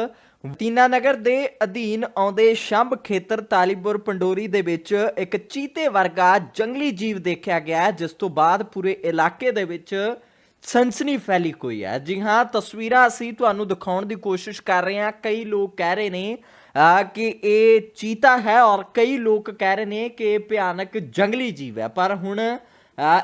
ਤੀਨਾ ਨਗਰ ਦੇ ਅਧੀਨ ਆਉਂਦੇ ਸ਼ੰਭ ਖੇਤਰ ਤਾਲੀਪੁਰ ਪੰਡੋਰੀ ਦੇ ਵਿੱਚ ਇੱਕ ਚੀਤੇ ਵਰਗਾ ਜੰਗਲੀ ਜੀਵ ਦੇਖਿਆ ਗਿਆ ਜਿਸ ਤੋਂ ਬਾਅਦ ਪੂਰੇ ਇਲਾਕੇ ਦੇ ਵਿੱਚ ਸਨਸਨੀ ਫੈਲੀ ਹੋਈ ਹੈ। ਜੀ ਹਾਂ, ਤਸਵੀਰਾਂ ਅਸੀਂ ਤੁਹਾਨੂੰ ਦਿਖਾਉਣ ਦੀ ਕੋਸ਼ਿਸ਼ ਕਰ ਰਹੇ ਹਾਂ। ਕਈ ਲੋਕ ਕਹਿ ਰਹੇ ਨੇ ਕਿ ਇਹ ਚੀਤਾ ਹੈ ਔਰ ਕਈ ਲੋਕ ਕਹਿ ਰਹੇ ਨੇ ਕਿ ਇਹ ਭਿਆਨਕ ਜੰਗਲੀ ਜੀਵ ਹੈ। ਪਰ ਹੁਣ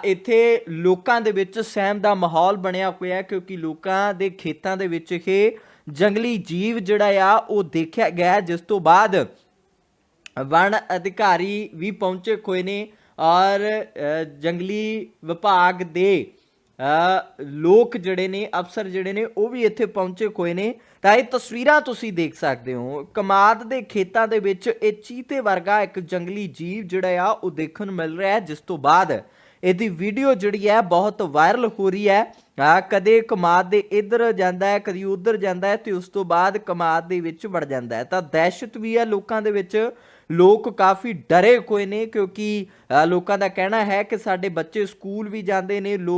ਇੱਥੇ ਲੋਕਾਂ ਦੇ ਵਿੱਚ ਸਹਿਮ ਦਾ ਮਾਹੌਲ ਬਣਿਆ ਹੋਇਆ ਹੈ ਕਿਉਂਕਿ ਲੋਕਾਂ ਦੇ ਖੇਤਾਂ ਦੇ ਵਿੱਚ ਇਹ ਜੰਗਲੀ ਜੀਵ ਜਿਹੜਾ ਆ, ਉਹ ਦੇਖਿਆ ਗਿਆ ਜਿਸ ਤੋਂ ਬਾਅਦ ਵਣ ਅਧਿਕਾਰੀ ਵੀ ਪਹੁੰਚੇ ਹੋਏ ਨੇ ਔਰ ਜੰਗਲੀ ਵਿਭਾਗ ਦੇ ਲੋਕ ਜਿਹੜੇ ਨੇ, ਅਫਸਰ ਜਿਹੜੇ ਨੇ, ਉਹ ਵੀ ਇੱਥੇ ਪਹੁੰਚੇ ਹੋਏ ਨੇ। ਤਾਂ ਇਹ ਤਸਵੀਰਾਂ ਤੁਸੀਂ ਦੇਖ ਸਕਦੇ ਹੋ। ਕਮਾਦ ਦੇ ਖੇਤਾਂ ਦੇ ਵਿੱਚ ਇਹ ਚੀਤੇ ਵਰਗਾ ਇੱਕ ਜੰਗਲੀ ਜੀਵ ਜਿਹੜਾ ਆ, ਉਹ ਦੇਖਣ ਨੂੰ ਮਿਲ ਰਿਹਾ ਹੈ। ਜਿਸ ਤੋਂ ਬਾਅਦ ਇਹਦੀ ਵੀਡੀਓ ਜਿਹੜੀ ਹੈ, ਬਹੁਤ ਵਾਇਰਲ ਹੋ ਰਹੀ ਹੈ। ਆ, ਕਦੇ ਕਮਾਦ ਦੇ ਇੱਧਰ ਜਾਂਦਾ ਹੈ, ਕਦੀ ਉੱਧਰ ਜਾਂਦਾ ਹੈ ਤੇ ਉਸ ਤੋਂ ਬਾਅਦ ਕਮਾਦ ਦੇ ਵਿੱਚ ਵੜ ਜਾਂਦਾ ਹੈ। ਤਾਂ ਦਹਿਸ਼ਤ ਵੀ ਹੈ ਲੋਕਾਂ ਦੇ ਵਿੱਚ। ਲੋਕ ਕਾਫੀ ਡਰੇ ਹੋਏ ਨੇ ਕਿਉਂਕਿ ਲੋਕਾਂ ਦਾ ਕਹਿਣਾ ਹੈ ਕਿ ਸਾਡੇ ਬੱਚੇ ਸਕੂਲ ਵੀ ਜਾਂਦੇ ਨੇ, ਲੋਕ